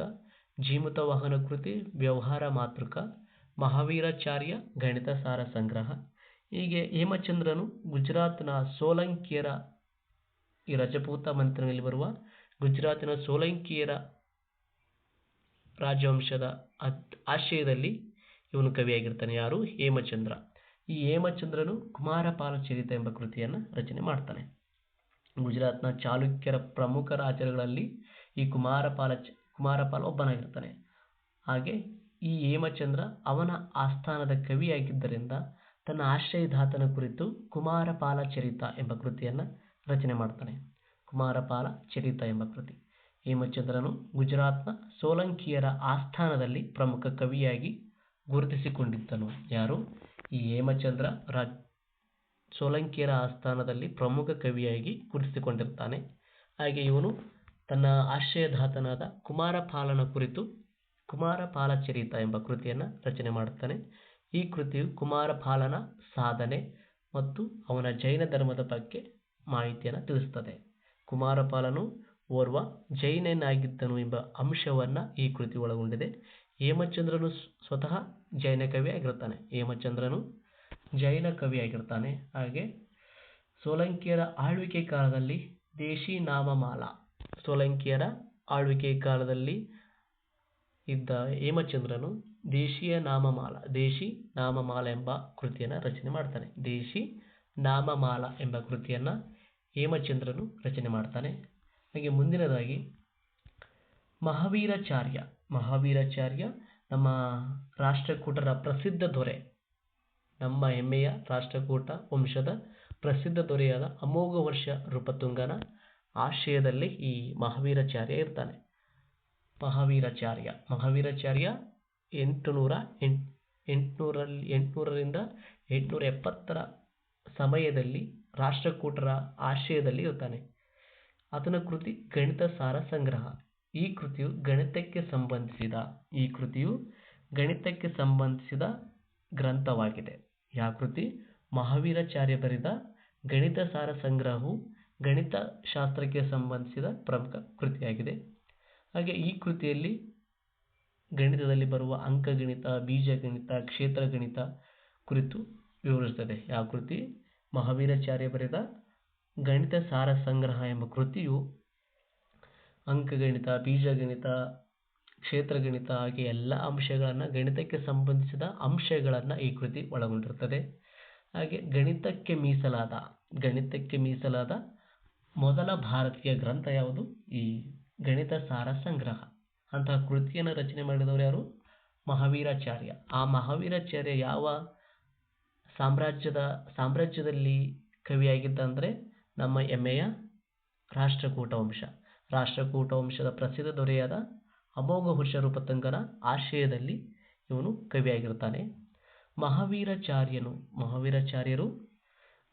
ಜೀಮುತ ವಾಹನ ಕೃತಿ ವ್ಯವಹಾರ ಮಾತೃಕ, ಮಹಾವೀರಾಚಾರ್ಯ ಗಣಿತ ಸಾರ ಸಂಗ್ರಹ. ಹೀಗೆ ಹೇಮಚಂದ್ರನು ಗುಜರಾತ್ನ ಸೋಲಂಕಿಯರ ಈ ರಜಪೂತ ಮಂತ್ರದಲ್ಲಿ ಬರುವ ಗುಜರಾತಿನ ಸೋಲಂಕಿಯರ ರಾಜವಂಶದ ಆಶ್ರಯದಲ್ಲಿ ಇವನು ಕವಿಯಾಗಿರ್ತಾನೆ. ಯಾರು? ಹೇಮಚಂದ್ರ. ಈ ಹೇಮಚಂದ್ರನು ಕುಮಾರಪಾಲ ಚರಿತ ಎಂಬ ಕೃತಿಯನ್ನು ರಚನೆ ಮಾಡ್ತಾನೆ. ಗುಜರಾತ್ನ ಚಾಲುಕ್ಯರ ಪ್ರಮುಖ ರಾಜರುಗಳಲ್ಲಿ ಈ ಕುಮಾರಪಾಲ ಕುಮಾರಪಾಲ ಒಬ್ಬನಾಗಿರ್ತಾನೆ. ಹಾಗೆ ಈ ಹೇಮಚಂದ್ರ ಅವನ ಆಸ್ಥಾನದ ಕವಿಯಾಗಿದ್ದರಿಂದ ತನ್ನ ಆಶ್ರಯದಾತನ ಕುರಿತು ಕುಮಾರಪಾಲ ಚರಿತ ಎಂಬ ಕೃತಿಯನ್ನು ರಚನೆ ಮಾಡ್ತಾನೆ. ಕುಮಾರಪಾಲ ಚರಿತ ಎಂಬ ಕೃತಿ. ಹೇಮಚಂದ್ರನು ಗುಜರಾತ್ನ ಸೋಲಂಕಿಯರ ಆಸ್ಥಾನದಲ್ಲಿ ಪ್ರಮುಖ ಕವಿಯಾಗಿ ಗುರುತಿಸಿಕೊಂಡಿದ್ದನು. ಯಾರು? ಈ ಹೇಮಚಂದ್ರ ರಾ, ಸೋಲಂಕಿಯರ ಆಸ್ಥಾನದಲ್ಲಿ ಪ್ರಮುಖ ಕವಿಯಾಗಿ ಗುರುತಿಸಿಕೊಂಡಿರ್ತಾನೆ. ಹಾಗೆ ಇವನು ತನ್ನ ಆಶ್ರಯದಾತನಾದ ಕುಮಾರಪಾಲನ ಕುರಿತು ಕುಮಾರಪಾಲ ಚರಿತ ಎಂಬ ಕೃತಿಯನ್ನು ರಚನೆ ಮಾಡುತ್ತಾನೆ ಈ ಕೃತಿಯು ಕುಮಾರಪಾಲನ ಸಾಧನೆ ಮತ್ತು ಅವನ ಜೈನ ಧರ್ಮದ ಬಗ್ಗೆ ಮಾಹಿತಿಯನ್ನು ತಿಳಿಸ್ತದೆ. ಕುಮಾರಪಾಲನು ಓರ್ವ ಜೈನನಾಗಿದ್ದನು ಎಂಬ ಅಂಶವನ್ನು ಈ ಕೃತಿ ಒಳಗೊಂಡಿದೆ. ಹೇಮಚಂದ್ರನು ಸ್ವತಃ ಜೈನ ಕವಿ ಆಗಿರ್ತಾನೆ ಹೇಮಚಂದ್ರನು ಜೈನ ಕವಿಯಾಗಿರ್ತಾನೆ ಹಾಗೆ ಸೋಲಂಕಿಯರ ಆಳ್ವಿಕೆ ಕಾಲದಲ್ಲಿ ದೇಶಿ ನಾಮಮಾಲ ಸೋಲಂಕಿಯರ ಆಳ್ವಿಕೆ ಕಾಲದಲ್ಲಿ ಇದ್ದ ಹೇಮಚಂದ್ರನು ದೇಶೀಯ ನಾಮಮಾಲ ದೇಶಿ ನಾಮಮಾಲ ಎಂಬ ಕೃತಿಯನ್ನು ರಚನೆ ಮಾಡ್ತಾನೆ. ದೇಶಿ ನಾಮಮಾಲ ಎಂಬ ಕೃತಿಯನ್ನು ಹೇಮಚಂದ್ರನು ರಚನೆ ಮಾಡ್ತಾನೆ. ಹಾಗೆ ಮುಂದಿನದಾಗಿ ಮಹಾವೀರಾಚಾರ್ಯ. ಮಹಾವೀರಾಚಾರ್ಯ ನಮ್ಮ ರಾಷ್ಟ್ರಕೂಟರ ಪ್ರಸಿದ್ಧ ದೊರೆ. ನಮ್ಮ ಹೆಮ್ಮೆಯ ರಾಷ್ಟ್ರಕೂಟ ವಂಶದ ಪ್ರಸಿದ್ಧ ದೊರೆಯಾದ ಅಮೋಘ ವರ್ಷ ನೃಪತುಂಗನ ಆಶ್ರಯದಲ್ಲಿ ಈ ಮಹಾವೀರಾಚಾರ್ಯ ಇರ್ತಾನೆ. ಮಹಾವೀರಾಚಾರ್ಯ. ಮಹಾವೀರಾಚಾರ್ಯ ಎಂಟುನೂರ ಎಂಟು ಎಂಟುನೂರಲ್ಲಿ ಎಂಟುನೂರರಿಂದ ಎಂಟುನೂರ ಎಪ್ಪತ್ತರ ಸಮಯದಲ್ಲಿ ರಾಷ್ಟ್ರಕೂಟರ ಆಶ್ರಯದಲ್ಲಿ ಇರ್ತಾನೆ. ಆತನ ಕೃತಿ ಗಣಿತ ಸಾರ ಸಂಗ್ರಹ. ಈ ಕೃತಿಯು ಗಣಿತಕ್ಕೆ ಸಂಬಂಧಿಸಿದ, ಈ ಕೃತಿಯು ಗಣಿತಕ್ಕೆ ಸಂಬಂಧಿಸಿದ ಗ್ರಂಥವಾಗಿದೆ. ಯಾವ ಕೃತಿ? ಮಹಾವೀರಾಚಾರ್ಯ ಬರೆದ ಗಣಿತ ಸಾರ ಸಂಗ್ರಹವು ಗಣಿತ ಶಾಸ್ತ್ರಕ್ಕೆ ಸಂಬಂಧಿಸಿದ ಪ್ರಮುಖ ಕೃತಿಯಾಗಿದೆ. ಹಾಗೆ ಈ ಕೃತಿಯಲ್ಲಿ ಗಣಿತದಲ್ಲಿ ಬರುವ ಅಂಕಗಣಿತ, ಬೀಜಗಣಿತ, ಕ್ಷೇತ್ರಗಣಿತ ಕುರಿತು ವಿವರಿಸುತ್ತದೆ. ಯಾವ ಕೃತಿ? ಮಹಾವೀರಾಚಾರ್ಯ ಬರೆದ ಗಣಿತ ಸಾರ ಸಂಗ್ರಹ ಎಂಬ ಕೃತಿಯು ಅಂಕಗಣಿತ, ಬೀಜಗಣಿತ, ಕ್ಷೇತ್ರಗಣಿತ ಹಾಗೆ ಎಲ್ಲ ಅಂಶಗಳನ್ನು ಗಣಿತಕ್ಕೆ ಸಂಬಂಧಿಸಿದ ಅಂಶಗಳನ್ನು ಈ ಕೃತಿ ಒಳಗೊಂಡಿರುತ್ತದೆ ಹಾಗೆ ಗಣಿತಕ್ಕೆ ಮೀಸಲಾದ ಗಣಿತಕ್ಕೆ ಮೀಸಲಾದ ಮೊದಲ ಭಾರತೀಯ ಗ್ರಂಥ ಯಾವುದು? ಈ ಗಣಿತ ಸಾರ ಸಂಗ್ರಹ. ಅಂತಹ ಕೃತಿಯನ್ನು ರಚನೆ ಮಾಡಿದವರು ಯಾರು? ಮಹಾವೀರಾಚಾರ್ಯ. ಆ ಮಹಾವೀರಾಚಾರ್ಯ ಯಾವ ಸಾಮ್ರಾಜ್ಯದ, ಸಾಮ್ರಾಜ್ಯದಲ್ಲಿ ಕವಿಯಾಗಿದ್ದ ಅಂದರೆ ನಮ್ಮ ಹೆಮ್ಮೆಯ ರಾಷ್ಟ್ರಕೂಟ ವಂಶ ರಾಷ್ಟ್ರಕೂಟ ವಂಶದ ಪ್ರಸಿದ್ಧ ದೊರೆಯಾದ ಅಮೋಘ ಹರ್ಷ ರೂಪತಂಗನ ಆಶ್ರಯದಲ್ಲಿ ಇವನು ಕವಿಯಾಗಿರ್ತಾನೆ. ಮಹಾವೀರಾಚಾರ್ಯನು, ಮಹಾವೀರಾಚಾರ್ಯರು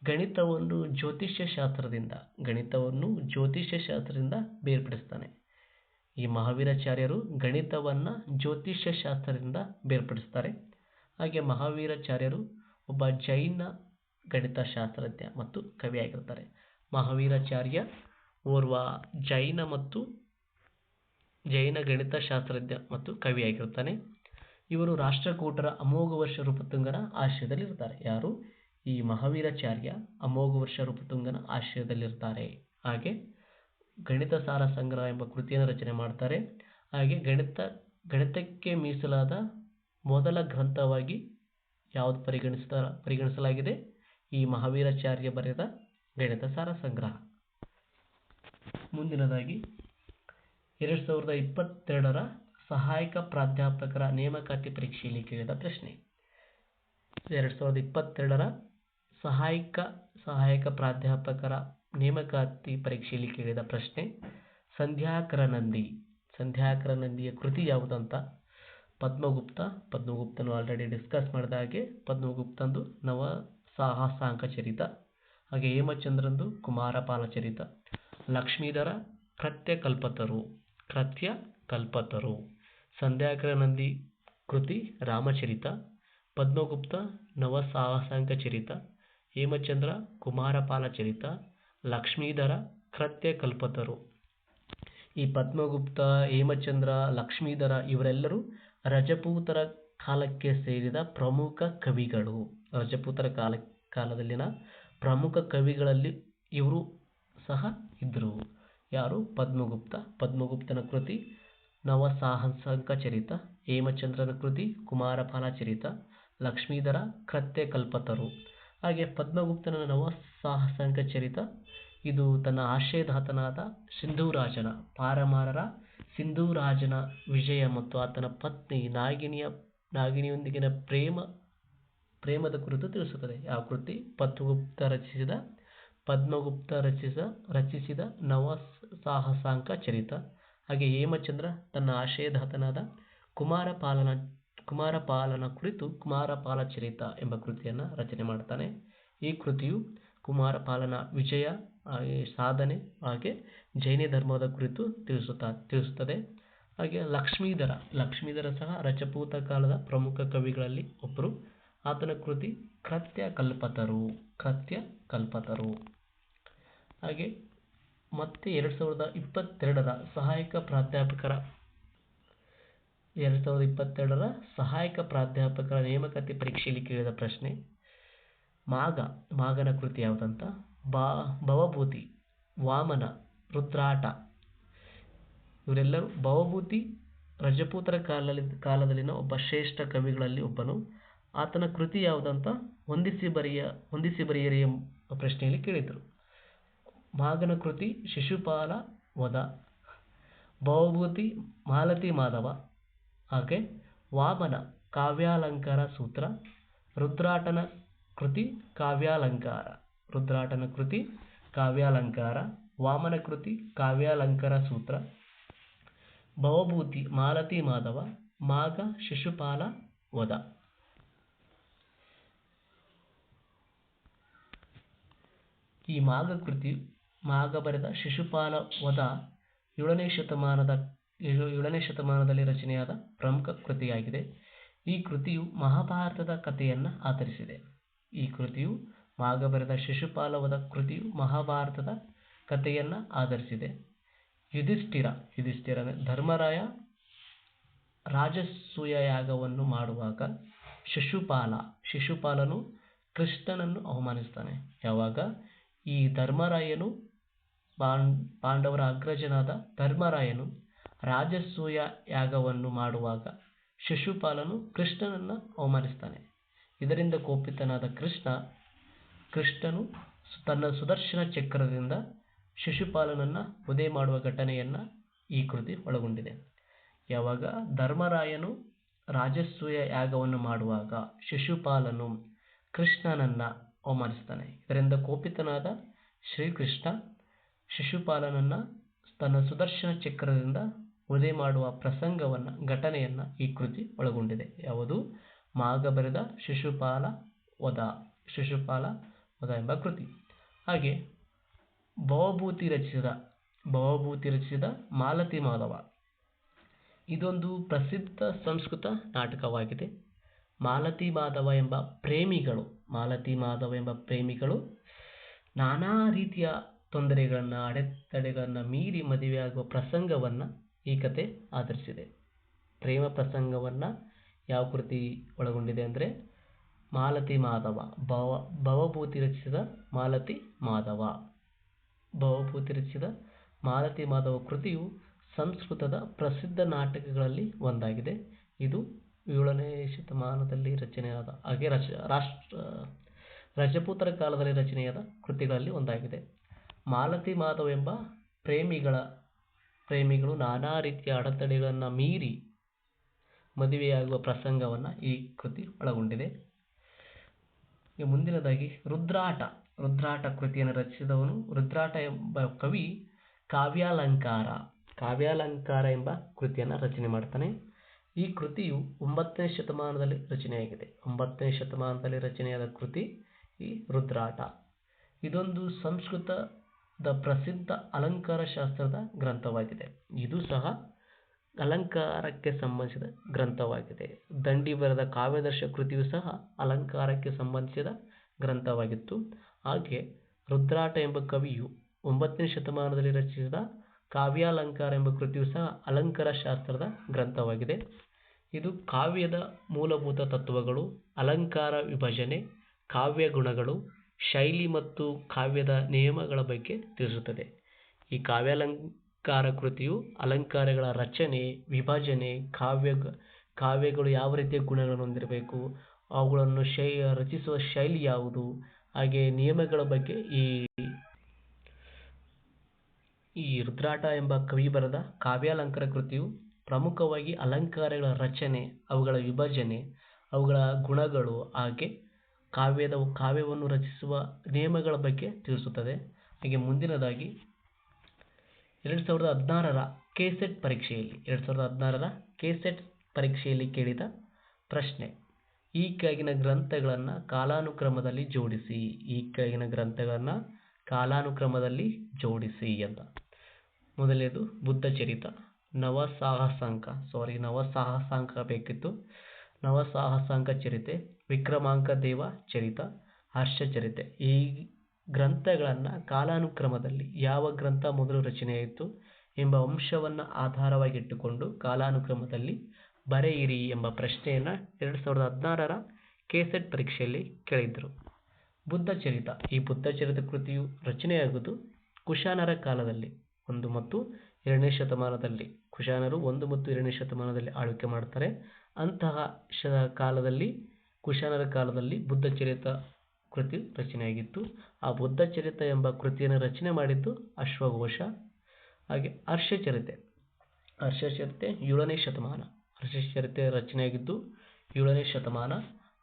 ಗಣಿತವನ್ನು ಜ್ಯೋತಿಷ್ಯ ಶಾಸ್ತ್ರದಿಂದ, ಗಣಿತವನ್ನು ಜ್ಯೋತಿಷ್ಯ ಶಾಸ್ತ್ರದಿಂದ ಬೇರ್ಪಡಿಸ್ತಾನೆ. ಈ ಮಹಾವೀರಾಚಾರ್ಯರು ಗಣಿತವನ್ನು ಜ್ಯೋತಿಷ್ಯ ಶಾಸ್ತ್ರದಿಂದ ಬೇರ್ಪಡಿಸ್ತಾರೆ. ಹಾಗೆ ಮಹಾವೀರಾಚಾರ್ಯರು ಒಬ್ಬ ಜೈನ ಗಣಿತಶಾಸ್ತ್ರಜ್ಞ ಮತ್ತು ಕವಿಯಾಗಿರ್ತಾರೆ ಮಹಾವೀರಾಚಾರ್ಯ ಓರ್ವ ಜೈನ ಮತ್ತು ಜೈನ ಗಣಿತಶಾಸ್ತ್ರಜ್ಞ ಮತ್ತು ಕವಿಯಾಗಿರ್ತಾನೆ ಇವರು ರಾಷ್ಟ್ರಕೂಟರ ಅಮೋಘ ವರ್ಷ ರೂಪತುಂಗನ ಆಶ್ರಯದಲ್ಲಿರ್ತಾರೆ ಯಾರು? ಈ ಮಹಾವೀರಾಚಾರ್ಯ ಅಮೋಘ ವರ್ಷ ರೂಪತುಂಗನ ಆಶ್ರಯದಲ್ಲಿರ್ತಾರೆ ಹಾಗೆ ಗಣಿತ ಸಾರ ಸಂಗ್ರಹ ಎಂಬ ಕೃತಿಯನ್ನು ರಚನೆ ಮಾಡ್ತಾರೆ. ಹಾಗೆ ಗಣಿತ, ಗಣಿತಕ್ಕೆ ಮೀಸಲಾದ ಮೊದಲ ಗ್ರಂಥವಾಗಿ ಯಾವುದು ಪರಿಗಣಿಸಿದ ಪರಿಗಣಿಸಲಾಗಿದೆ? ಈ ಮಹಾವೀರಾಚಾರ್ಯ ಬರೆದ ಗಣಿತ ಸಾರ ಸಂಗ್ರಹ. ಮುಂದಿನದಾಗಿ, ಎರಡು ಸಾವಿರದ ಇಪ್ಪತ್ತೆರಡರ ಸಹಾಯಕ ಪ್ರಾಧ್ಯಾಪಕರ ನೇಮಕಾತಿ ಪರೀಕ್ಷೆಯಲ್ಲಿ ಕೇಳಿದ ಪ್ರಶ್ನೆ. ಎರಡು ಸಾವಿರದ ಇಪ್ಪತ್ತೆರಡರ ಸಹಾಯಕ ಸಹಾಯಕ ಪ್ರಾಧ್ಯಾಪಕರ ನೇಮಕಾತಿ ಪರೀಕ್ಷೆಯಲ್ಲಿ ಕೇಳಿದ ಪ್ರಶ್ನೆ ಸಂಧ್ಯಾಕರ ನಂದಿ ಸಂಧ್ಯಾಕರ ನಂದಿಯ ಕೃತಿ ಯಾವುದಂತ? ಪದ್ಮಗುಪ್ತ, ಪದ್ಮಗುಪ್ತನು ಆಲ್ರೆಡಿ ಡಿಸ್ಕಸ್ ಮಾಡಿದ ಹಾಗೆ ಪದ್ಮಗುಪ್ತಂದು ನವ ಸಾಹಸಾಂಕ ಚರಿತ, ಹಾಗೆ ಹೇಮಚಂದ್ರಂದು ಕುಮಾರಪಾಲ ಚರಿತ. ಲಕ್ಷ್ಮೀಧರ ಕೃತ್ಯ ಕಲ್ಪತರು ಕೃತ್ಯ ಕಲ್ಪತರು ಸಂಧ್ಯಾಕರ ನಂದಿ ಕೃತಿ ರಾಮಚರಿತ, ಪದ್ಮಗುಪ್ತ ನವ ಸಾಹಸಾಂಕ ಚರಿತ, ಹೇಮಚಂದ್ರ ಕುಮಾರಪಾಲ ಚರಿತ, ಲಕ್ಷ್ಮೀಧರ ಕೃತ್ಯ ಕಲ್ಪತರು ಈ ಪದ್ಮಗುಪ್ತ, ಹೇಮಚಂದ್ರ, ಲಕ್ಷ್ಮೀಧರ ಇವರೆಲ್ಲರೂ ರಜಪೂತರ ಕಾಲಕ್ಕೆ ಸೇರಿದ ಪ್ರಮುಖ ಕವಿಗಳು. ರಜಪೂತರ ಕಾಲ, ಕಾಲದಲ್ಲಿನ ಪ್ರಮುಖ ಕವಿಗಳಲ್ಲಿ ಇವರು ಸಹ ಇದ್ದರು ಯಾರು? ಪದ್ಮಗುಪ್ತ. ಪದ್ಮಗುಪ್ತನ ಕೃತಿ ನವಸಾಹಸಂಕ ಚರಿತ, ಹೇಮಚಂದ್ರನ ಕೃತಿ ಕುಮಾರಪಾಲ ಚರಿತ, ಲಕ್ಷ್ಮೀಧರ ಕೃತ್ಯ ಕಲ್ಪತರು ಹಾಗೆ ಪದ್ಮಗುಪ್ತನ ನವಸಾಹಸಂಕ ಚರಿತ, ಇದು ತನ್ನ ಆಶಯದಾತನಾದ ಸಿಂಧೂರಾಜನ, ಪಾರಮಾರರ ಸಿಂಧೂರಾಜನ ವಿಜಯ ಮತ್ತು ಆತನ ಪತ್ನಿ ನಾಗಿನಿಯ ನಾಗಿನಿಯೊಂದಿಗಿನ ಪ್ರೇಮ, ಪ್ರೇಮದ ಕುರಿತು ತಿಳಿಸುತ್ತದೆ. ಆ ಕೃತಿ ಪದ್ಮಗುಪ್ತ ರಚಿಸಿದ ಪದ್ಮಗುಪ್ತ ರಚಿಸಿದ ರಚಿಸಿದ ನವ ಸಾಹಸಾಂಕ ಚರಿತ. ಹಾಗೆ ಹೇಮಚಂದ್ರ ತನ್ನ ಆಶಯದಾತನಾದ ಕುಮಾರಪಾಲನ ಕುಮಾರಪಾಲನ ಕುರಿತು ಕುಮಾರಪಾಲ ಚರಿತ ಎಂಬ ಕೃತಿಯನ್ನು ರಚನೆ ಮಾಡ್ತಾನೆ. ಈ ಕೃತಿಯು ಕುಮಾರಪಾಲನ ವಿಜಯ ಹಾಗೆ ಸಾಧನೆ ಹಾಗೆ ಜೈನ ಧರ್ಮದ ಕುರಿತು ತಿಳಿಸುತ್ತಾ, ತಿಳಿಸುತ್ತದೆ. ಹಾಗೆ ಲಕ್ಷ್ಮೀಧರ ಲಕ್ಷ್ಮೀಧರ ಸಹ ರಜಪೂತ ಕಾಲದ ಪ್ರಮುಖ ಕವಿಗಳಲ್ಲಿ ಒಬ್ಬರು ಆತನ ಕೃತಿ ಕೃತ್ಯ ಕಲ್ಪತರು ಕೃತ್ಯ ಕಲ್ಪತರು. ಹಾಗೆ ಮತ್ತೆ ಎರಡು ಸಾವಿರದ ಇಪ್ಪತ್ತೆರಡರ ಸಹಾಯಕ ಪ್ರಾಧ್ಯಾಪಕರ, ಎರಡು ಸಾವಿರದ ಇಪ್ಪತ್ತೆರಡರ ಸಹಾಯಕ ಪ್ರಾಧ್ಯಾಪಕರ ನೇಮಕಾತಿ ಪರೀಕ್ಷೆಯಲ್ಲಿ ಕೇಳಿದ ಪ್ರಶ್ನೆ ಮಾಗ ಮಾಗನ ಕೃತಿ ಯಾವುದಂತ? ಬಾ, ಭವಭೂತಿ, ವಾಮನ, ರುದ್ರಾಟ. ಇವರೆಲ್ಲರೂ ಭವಭೂತಿ, ರಜಪೂತರ ಕಾಲದಲ್ಲಿ ಕಾಲದಲ್ಲಿನ ಒಬ್ಬ ಶ್ರೇಷ್ಠ ಕವಿಗಳಲ್ಲಿ ಒಬ್ಬನು. ಆತನ ಕೃತಿ ಯಾವುದಂತ ಹೊಂದಿಸಿ ಬರೆಯ, ಹೊಂದಿಸಿ ಬರೆಯಿರಿ ಎಂಬ ಪ್ರಶ್ನೆಯಲ್ಲಿ ಕೇಳಿದರು. ಮಾಗನ ಕೃತಿ, ಶಿಶುಪಾಲ, ವಧ. ಭವಭೂತಿ, ಮಾಲತಿ ಮಾಧವ. ಹಾಗೆ ವಾಮನ ಕಾವ್ಯಾಲಂಕಾರ ಸೂತ್ರ. ರುದ್ರಾಟನ ಕೃತಿ ಕಾವ್ಯಾಲಂಕಾರ. ರುದ್ರಾಟನ ಕೃತಿ, ಕಾವ್ಯಾಲಂಕಾರ, ವಾಮನ ಕೃತಿ, ಕಾವ್ಯಾಲಂಕಾರ ಸೂತ್ರ, ಭವಭೂತಿ, ಮಾಲತಿ ಮಾಧವ, ಮಾಘ, ಶಿಶುಪಾಲ ವದ ಈ ಮಾಘ ಕೃತಿ, ಮಾಘ ಬರೆದ ಶಿಶುಪಾಲ ವದ ಏಳನೇ ಶತಮಾನದ, ಏಳು- ಏಳನೇ ಶತಮಾನದಲ್ಲಿ ರಚನೆಯಾದ ಪ್ರಮುಖ ಕೃತಿಯಾಗಿದೆ. ಈ ಕೃತಿಯು ಮಹಾಭಾರತದ ಕಥೆಯನ್ನು ಆಧರಿಸಿದೆ. ಈ ಕೃತಿಯು ಮಾಘ ಬರೆದ ಶಿಶುಪಾಲವದ ಕೃತಿಯು ಮಹಾಭಾರತದ ಕಥೆಯನ್ನು ಆಧರಿಸಿದೆ. ಯುಧಿಷ್ಠಿರ ಯುಧಿಷ್ಠಿರ ಧರ್ಮರಾಯ ರಾಜಸೂಯ ಯಾಗವನ್ನು ಮಾಡುವಾಗ ಶಿಶುಪಾಲ, ಶಿಶುಪಾಲನು ಕೃಷ್ಣನನ್ನು ಅವಮಾನಿಸ್ತಾನೆ. ಯಾವಾಗ? ಈ ಧರ್ಮರಾಯನು ಪಾಂಡ್ ಪಾಂಡವರ ಅಗ್ರಜನಾದ ಧರ್ಮರಾಯನು ರಾಜಸೂಯ ಯಾಗವನ್ನು ಮಾಡುವಾಗ ಶಿಶುಪಾಲನು ಕೃಷ್ಣನನ್ನು ಅವಮಾನಿಸ್ತಾನೆ. ಇದರಿಂದ ಕೋಪಿತನಾದ ಕೃಷ್ಣ ಕೃಷ್ಣನು ತನ್ನ ಸುದರ್ಶನ ಚಕ್ರದಿಂದ ಶಿಶುಪಾಲನನ್ನು ವಧೆ ಮಾಡುವ ಘಟನೆಯನ್ನು ಈ ಕೃತಿ ಒಳಗೊಂಡಿದೆ. ಯಾವಾಗ ಧರ್ಮರಾಯನು ರಾಜಸೂಯ ಯಾಗವನ್ನು ಮಾಡುವಾಗ ಶಿಶುಪಾಲನು ಕೃಷ್ಣನನ್ನು ಅವಮಾನಿಸ್ತಾನೆ. ಇದರಿಂದ ಕೋಪಿತನಾದ ಶ್ರೀಕೃಷ್ಣ ಶಿಶುಪಾಲನನ್ನು ತನ್ನ ಸುದರ್ಶನ ಚಕ್ರದಿಂದ ವಧೆ ಮಾಡುವ ಪ್ರಸಂಗವನ್ನು, ಘಟನೆಯನ್ನು ಈ ಕೃತಿ ಒಳಗೊಂಡಿದೆ. ಯಾವುದು? ಮಾಘ ಬರೆದ ಶಿಶುಪಾಲ ವಧ. ಶಿಶುಪಾಲ ವಧ ಎಂಬ ಕೃತಿ. ಹಾಗೆ ಭವಭೂತಿ ರಚಿಸಿದ ಭವಭೂತಿ ರಚಿಸಿದ ಮಾಲತಿ ಮಾಧವ. ಇದೊಂದು ಪ್ರಸಿದ್ಧ ಸಂಸ್ಕೃತ ನಾಟಕವಾಗಿದೆ. ಮಾಲತಿ ಮಾಧವ ಎಂಬ ಪ್ರೇಮಿಗಳು, ಮಾಲತಿ ಮಾಧವ ಎಂಬ ಪ್ರೇಮಿಗಳು ನಾನಾ ರೀತಿಯ ತೊಂದರೆಗಳನ್ನು, ಅಡೆತಡೆಗಳನ್ನು ಮೀರಿ ಮದುವೆಯಾಗುವ ಪ್ರಸಂಗವನ್ನು ಈ ಕತೆ ಆಧರಿಸಿದೆ. ಪ್ರೇಮ ಪ್ರಸಂಗವನ್ನು ಯಾವ ಕೃತಿ ಒಳಗೊಂಡಿದೆ ಅಂದರೆ ಮಾಲತಿ ಮಾಧವ. ಭವ, ಭವಭೂತಿ ರಚಿಸಿದ ಮಾಲತಿ ಮಾಧವ. ಭವಭೂತಿ ರಚಿಸಿದ ಮಾಲತಿ ಮಾಧವ ಕೃತಿಯು ಸಂಸ್ಕೃತದ ಪ್ರಸಿದ್ಧ ನಾಟಕಗಳಲ್ಲಿ ಒಂದಾಗಿದೆ. ಇದು ಏಳನೇ ಶತಮಾನದಲ್ಲಿ ರಚನೆಯಾದ, ಹಾಗೆ ರಚ ರಾಷ್ಟ್ರ, ರಜಪೂತರ ಕಾಲದಲ್ಲಿ ರಚನೆಯಾದ ಕೃತಿಗಳಲ್ಲಿ ಒಂದಾಗಿದೆ. ಮಾಲತಿ ಮಾಧವ ಎಂಬ ಪ್ರೇಮಿಗಳ, ಪ್ರೇಮಿಗಳು ನಾನಾ ರೀತಿಯ ಅಡೆತಡೆಗಳನ್ನು ಮೀರಿ ಮದುವೆಯಾಗುವ ಪ್ರಸಂಗವನ್ನು ಈ ಕೃತಿ ಒಳಗೊಂಡಿದೆ. ಈಗ ಮುಂದಿನದಾಗಿ ರುದ್ರಾಟ. ರುದ್ರಾಟ ಕೃತಿಯನ್ನು ರಚಿಸಿದವನು. ರುದ್ರಾಟ ಎಂಬ ಕವಿ ಕಾವ್ಯಾಲಂಕಾರ. ಕಾವ್ಯಾಲಂಕಾರ ಎಂಬ ಕೃತಿಯನ್ನು ರಚನೆ ಮಾಡ್ತಾನೆ. ಈ ಕೃತಿಯು ಒಂಬತ್ತನೇ ಶತಮಾನದಲ್ಲಿ ರಚನೆಯಾಗಿದೆ. ಒಂಬತ್ತನೇ ಶತಮಾನದಲ್ಲಿ ರಚನೆಯಾದ ಕೃತಿ ಈ ರುದ್ರಾಟ. ಇದೊಂದು ಸಂಸ್ಕೃತದ ಪ್ರಸಿದ್ಧ ಅಲಂಕಾರ ಶಾಸ್ತ್ರದ ಗ್ರಂಥವಾಗಿದೆ. ಇದು ಸಹ ಅಲಂಕಾರಕ್ಕೆ ಸಂಬಂಧಿಸಿದ ಗ್ರಂಥವಾಗಿದೆ. ದಂಡಿ ಬರೆದ ಕಾವ್ಯದರ್ಶ ಕೃತಿಯು ಸಹ ಅಲಂಕಾರಕ್ಕೆ ಸಂಬಂಧಿಸಿದ ಗ್ರಂಥವಾಗಿತ್ತು. ಹಾಗೆ ರುದ್ರಾಟ ಎಂಬ ಕವಿಯು ಒಂಬತ್ತನೇ ಶತಮಾನದಲ್ಲಿ ರಚಿಸಿದ ಕಾವ್ಯಾಲಂಕಾರ ಎಂಬ ಕೃತಿಯು ಸಹ ಅಲಂಕಾರ ಶಾಸ್ತ್ರದ ಗ್ರಂಥವಾಗಿದೆ. ಇದು ಕಾವ್ಯದ ಮೂಲಭೂತ ತತ್ವಗಳು, ಅಲಂಕಾರ ವಿಭಜನೆ, ಕಾವ್ಯ ಗುಣಗಳು, ಶೈಲಿ ಮತ್ತು ಕಾವ್ಯದ ನಿಯಮಗಳ ಬಗ್ಗೆ ತಿಳಿಸುತ್ತದೆ. ಈ ಕಾವ್ಯಾಲಂಕಾರ ಕೃತಿಯು ಅಲಂಕಾರಗಳ ರಚನೆ, ವಿಭಜನೆ, ಕಾವ್ಯ, ಕಾವ್ಯಗಳು ಯಾವ ರೀತಿಯ ಗುಣಗಳನ್ನು ಹೊಂದಿರಬೇಕು, ಅವುಗಳನ್ನು ಶೈ, ರಚಿಸುವ ಶೈಲಿ ಯಾವುದು, ಹಾಗೆ ನಿಯಮಗಳ ಬಗ್ಗೆ ಈ ಈ ರುದ್ರಾಟ ಎಂಬ ಕವಿ ಬರೆದ ಕಾವ್ಯಾಲಂಕಾರ ಕೃತಿಯು ಪ್ರಮುಖವಾಗಿ ಅಲಂಕಾರಗಳ ರಚನೆ, ಅವುಗಳ ವಿಭಜನೆ, ಅವುಗಳ ಗುಣಗಳು, ಹಾಗೆ ಕಾವ್ಯದ, ಕಾವ್ಯವನ್ನು ರಚಿಸುವ ನಿಯಮಗಳ ಬಗ್ಗೆ ತಿಳಿಸುತ್ತದೆ. ಹಾಗೆ ಮುಂದಿನದಾಗಿ ಎರಡು ಸಾವಿರದ ಹದಿನಾರರ ಕೆಸೆಟ್ ಪರೀಕ್ಷೆಯಲ್ಲಿ, ಎರಡು ಸಾವಿರದ ಹದಿನಾರರ ಕೆಸೆಟ್ ಪರೀಕ್ಷೆಯಲ್ಲಿ ಕೇಳಿದ ಪ್ರಶ್ನೆ, ಈ ಕೆಳಗಿನ ಗ್ರಂಥಗಳನ್ನು ಕಾಲಾನುಕ್ರಮದಲ್ಲಿ ಜೋಡಿಸಿ, ಈ ಕೆಳಗಿನ ಗ್ರಂಥಗಳನ್ನು ಕಾಲಾನುಕ್ರಮದಲ್ಲಿ ಜೋಡಿಸಿ ಅಂತ ಮೊದಲನೇದು, ಬುದ್ಧ ಚರಿತ. ನವಸಾಹಸಾಂಕ ಸಾರಿ ನವಸಾಹಸಾಂಕ ಬೇಕಿತ್ತು. ನವಸಾಹಸಾಂಕ ಚರಿತೆ, ವಿಕ್ರಮಾಂಕ ದೇವ ಚರಿತ ಹರ್ಷಚರಿತೆ ಈ ಗ್ರಂಥಗಳನ್ನು ಕಾಲಾನುಕ್ರಮದಲ್ಲಿ ಯಾವ ಗ್ರಂಥ ಮೊದಲು ರಚನೆಯಾಯಿತು ಎಂಬ ಅಂಶವನ್ನು ಆಧಾರವಾಗಿಟ್ಟುಕೊಂಡು ಕಾಲಾನುಕ್ರಮದಲ್ಲಿ ಬರೆಯಿರಿ ಎಂಬ ಪ್ರಶ್ನೆಯನ್ನು ಎರಡು ಸಾವಿರದ ಹದಿನಾರರ ಕೆಸೆಟ್ ಪರೀಕ್ಷೆಯಲ್ಲಿ ಕೇಳಿದ್ದರು ಬುದ್ಧ ಚರಿತ. ಈ ಬುದ್ಧ ಚರಿತ ಕೃತಿಯು ರಚನೆಯಾಗುವುದು ಕುಶಾನರ ಕಾಲದಲ್ಲಿ. ಒಂದು ಮತ್ತು ಎರಡನೇ ಶತಮಾನದಲ್ಲಿ. ಕುಶಾನರು ಒಂದು ಮತ್ತು ಎರಡನೇ ಶತಮಾನದಲ್ಲಿ ಆಳ್ವಿಕೆ ಮಾಡ್ತಾರೆ. ಅಂತಹ ಶ ಕಾಲದಲ್ಲಿ, ಕುಶಾನರ ಕಾಲದಲ್ಲಿ ಬುದ್ಧ ಚರಿತ ಕೃತಿ ರಚನೆಯಾಗಿತ್ತು. ಆ ಬುದ್ಧ ಚರಿತ ಎಂಬ ಕೃತಿಯನ್ನು ರಚನೆ ಮಾಡಿದ್ದು ಅಶ್ವಘೋಷ. ಹಾಗೆ ಹರ್ಷಚರಿತೆ ಹರ್ಷಚರಿತೆ ಏಳನೇ ಶತಮಾನ. ಹರ್ಷಚರಿತೆ ರಚನೆಯಾಗಿದ್ದು ಏಳನೇ ಶತಮಾನ.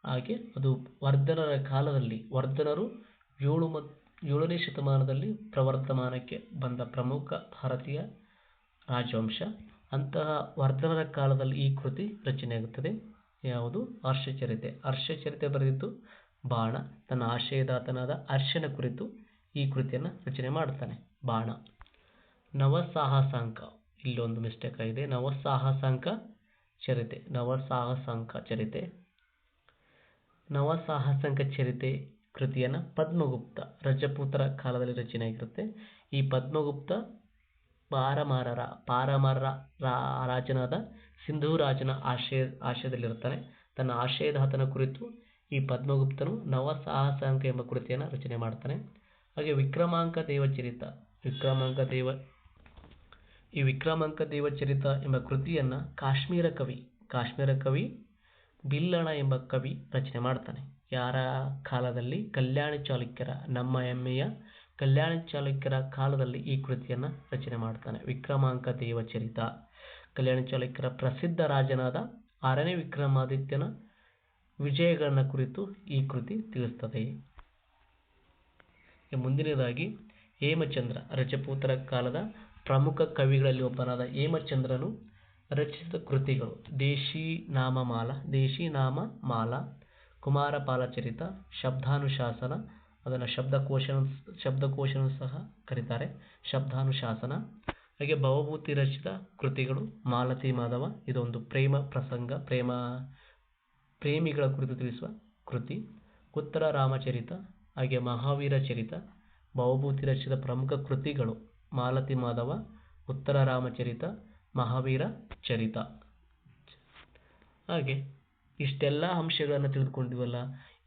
ಹಾಗೆ ಅದು ವರ್ಧನರ ಕಾಲದಲ್ಲಿ, ವರ್ಧನರು ಏಳು ಮತ್ತು ಏಳನೇ ಶತಮಾನದಲ್ಲಿ ಪ್ರವರ್ತಮಾನಕ್ಕೆ ಬಂದ ಪ್ರಮುಖ ಭಾರತೀಯ ರಾಜವಂಶ. ಅಂತಹ ವರ್ಧನರ ಕಾಲದಲ್ಲಿ ಈ ಕೃತಿ ರಚನೆಯಾಗುತ್ತದೆ. ಯಾವುದು? ಹರ್ಷಚರಿತೆ ಹರ್ಷಚರಿತೆ ಬರೆದಿದ್ದು ಬಾಣ ತನ್ನ ಆಶಯದಾತನಾದ ಅರ್ಶನ ಕುರಿತು ಈ ಕೃತಿಯನ್ನು ರಚನೆ ಮಾಡ್ತಾನೆ ಬಾಣ. ನವಸಾಹಸಾಂಕ. ಇಲ್ಲೊಂದು ಮಿಸ್ಟೇಕ್ ಆಗಿದೆ. ನವಸಾಹಸಾಂಕ ಚರಿತೆ. ನವಸಾಹಸಾಂಕ ಚರಿತೆ. ನವಸಾಹಸಾಂಕ ಚರಿತೆ ಕೃತಿಯನ್ನು ಪದ್ಮಗುಪ್ತ ರಜಪೂತರ ಕಾಲದಲ್ಲಿ ರಚನೆ ಆಗಿರುತ್ತೆ. ಈ ಪದ್ಮಗುಪ್ತ ಪಾರಮಾರರ ಪಾರಮಾರರ ರಾಜನಾದ ಸಿಂಧೂ ರಾಜನ ಆಶಯ ಆಶಯದಲ್ಲಿರುತ್ತಾನೆ ತನ್ನ ಆಶಯದಾತನ ಕುರಿತು ಈ ಪದ್ಮಗುಪ್ತನು ನವಸಾಹಸಾಂಕ ಎಂಬ ಕೃತಿಯನ್ನು ರಚನೆ ಮಾಡ್ತಾನೆ. ಹಾಗೆ ವಿಕ್ರಮಾಂಕ ದೇವಚರಿತ, ವಿಕ್ರಮಾಂಕ ದೇವ, ಈ ವಿಕ್ರಮಾಂಕ ದೇವಚರಿತ ಎಂಬ ಕೃತಿಯನ್ನು ಕಾಶ್ಮೀರ ಕವಿ ಕಾಶ್ಮೀರ ಕವಿ ಬಿಲ್ಲಣ ಎಂಬ ಕವಿ ರಚನೆ ಮಾಡ್ತಾನೆ. ಯಾರ ಕಾಲದಲ್ಲಿ? ಕಲ್ಯಾಣ ಚಾಲುಕ್ಯರ, ನಮ್ಮ ಹೆಮ್ಮೆಯ ಕಲ್ಯಾಣ ಚಾಲುಕ್ಯರ ಕಾಲದಲ್ಲಿ ಈ ಕೃತಿಯನ್ನು ರಚನೆ ಮಾಡ್ತಾನೆ. ವಿಕ್ರಮಾಂಕ ದೇವಚರಿತ, ಕಲ್ಯಾಣ ಚಾಲುಕ್ಯರ ಪ್ರಸಿದ್ಧ ರಾಜನಾದ ಆರನೇ ವಿಕ್ರಮಾದಿತ್ಯನ ವಿಜಯಗಳನ್ನ ಕುರಿತು ಈ ಕೃತಿ ತಿಳಿಸ್ತದೆ. ಮುಂದಿನದಾಗಿ ಹೇಮಚಂದ್ರ, ರಜಪೂತರ ಕಾಲದ ಪ್ರಮುಖ ಕವಿಗಳಲ್ಲಿ ಒಬ್ಬನಾದ ಹೇಮಚಂದ್ರನು ರಚಿಸಿದ ಕೃತಿಗಳು ದೇಶಿ ನಾಮಮಾಲ ದೇಶಿ ನಾಮ ಮಾಲ ಕುಮಾರಪಾಲ ಚರಿತ ಶಬ್ದಾನುಶಾಸನ, ಅದನ್ನು ಶಬ್ದಕೋಶ ಶಬ್ದಕೋಶನೂ ಸಹ ಕರೀತಾರೆ, ಶಬ್ದಾನುಶಾಸನ. ಹಾಗೆ ಭವಭೂತಿ ರಚಿತ ಕೃತಿಗಳು ಮಾಲತಿ ಮಾಧವ, ಇದೊಂದು ಪ್ರೇಮ ಪ್ರಸಂಗ, ಪ್ರೇಮ ಪ್ರೇಮಿಗಳ ಕುರಿತು ತಿಳಿಸುವ ಕೃತಿ, ಉತ್ತರ ರಾಮಚರಿತ, ಹಾಗೆ ಮಹಾವೀರ ಚರಿತ, ಭವಭೂತಿ ರಚಿತ ಪ್ರಮುಖ ಕೃತಿಗಳು ಮಾಲತಿ ಮಾಧವ, ಉತ್ತರ ರಾಮಚರಿತ, ಮಹಾವೀರ ಚರಿತ. ಹಾಗೆ ಇಷ್ಟೆಲ್ಲ ಅಂಶಗಳನ್ನು ತಿಳಿದುಕೊಂಡಿವಲ್ಲ,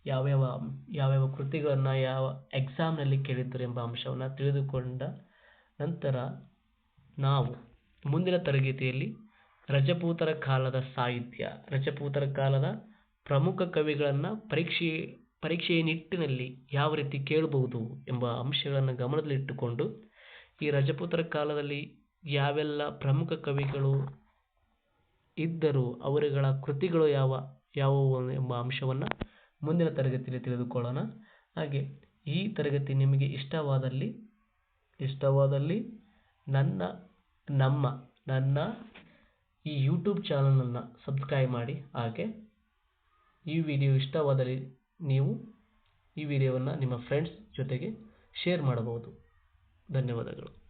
ಯಾವ್ಯಾವ ಯಾವ್ಯಾವ ಕೃತಿಗಳನ್ನು ಯಾವ ಎಕ್ಸಾಮ್ನಲ್ಲಿ ಕೇಳಿದ್ದರು ಎಂಬ ಅಂಶವನ್ನು ತಿಳಿದುಕೊಂಡ ನಂತರ ನಾವು ಮುಂದಿನ ತರಗತಿಯಲ್ಲಿ ರಜಪೂತರ ಕಾಲದ ಸಾಹಿತ್ಯ, ರಜಪೂತರ ಕಾಲದ ಪ್ರಮುಖ ಕವಿಗಳನ್ನು ಪರೀಕ್ಷೆ ಪರೀಕ್ಷೆಯ ನಿಟ್ಟಿನಲ್ಲಿ ಯಾವ ರೀತಿ ಕೇಳಬಹುದು ಎಂಬ ಅಂಶಗಳನ್ನು ಗಮನದಲ್ಲಿಟ್ಟುಕೊಂಡು ಈ ರಜಪೂತರ ಕಾಲದಲ್ಲಿ ಯಾವೆಲ್ಲ ಪ್ರಮುಖ ಕವಿಗಳು ಇದ್ದರು, ಅವರುಗಳ ಕೃತಿಗಳು ಯಾವ, ಯಾವುವು ಎಂಬ ಅಂಶವನ್ನು ಮುಂದಿನ ತರಗತಿಯಲ್ಲಿ ತಿಳಿದುಕೊಳ್ಳೋಣ. ಹಾಗೆ ಈ ತರಗತಿ ನಿಮಗೆ ಇಷ್ಟವಾದಲ್ಲಿ ಇಷ್ಟವಾದಲ್ಲಿ ನನ್ನ, ನಮ್ಮ, ನನ್ನ ಈ ಯೂಟ್ಯೂಬ್ ಚಾನಲನ್ನು ಸಬ್ಸ್ಕ್ರೈಬ್ ಮಾಡಿ. ಹಾಗೆ ಈ ವಿಡಿಯೋ ಇಷ್ಟವಾದರೆ ನೀವು ಈ ವಿಡಿಯೋವನ್ನು ನಿಮ್ಮ ಫ್ರೆಂಡ್ಸ್ ಜೊತೆಗೆ ಶೇರ್ ಮಾಡಬಹುದು. ಧನ್ಯವಾದಗಳು.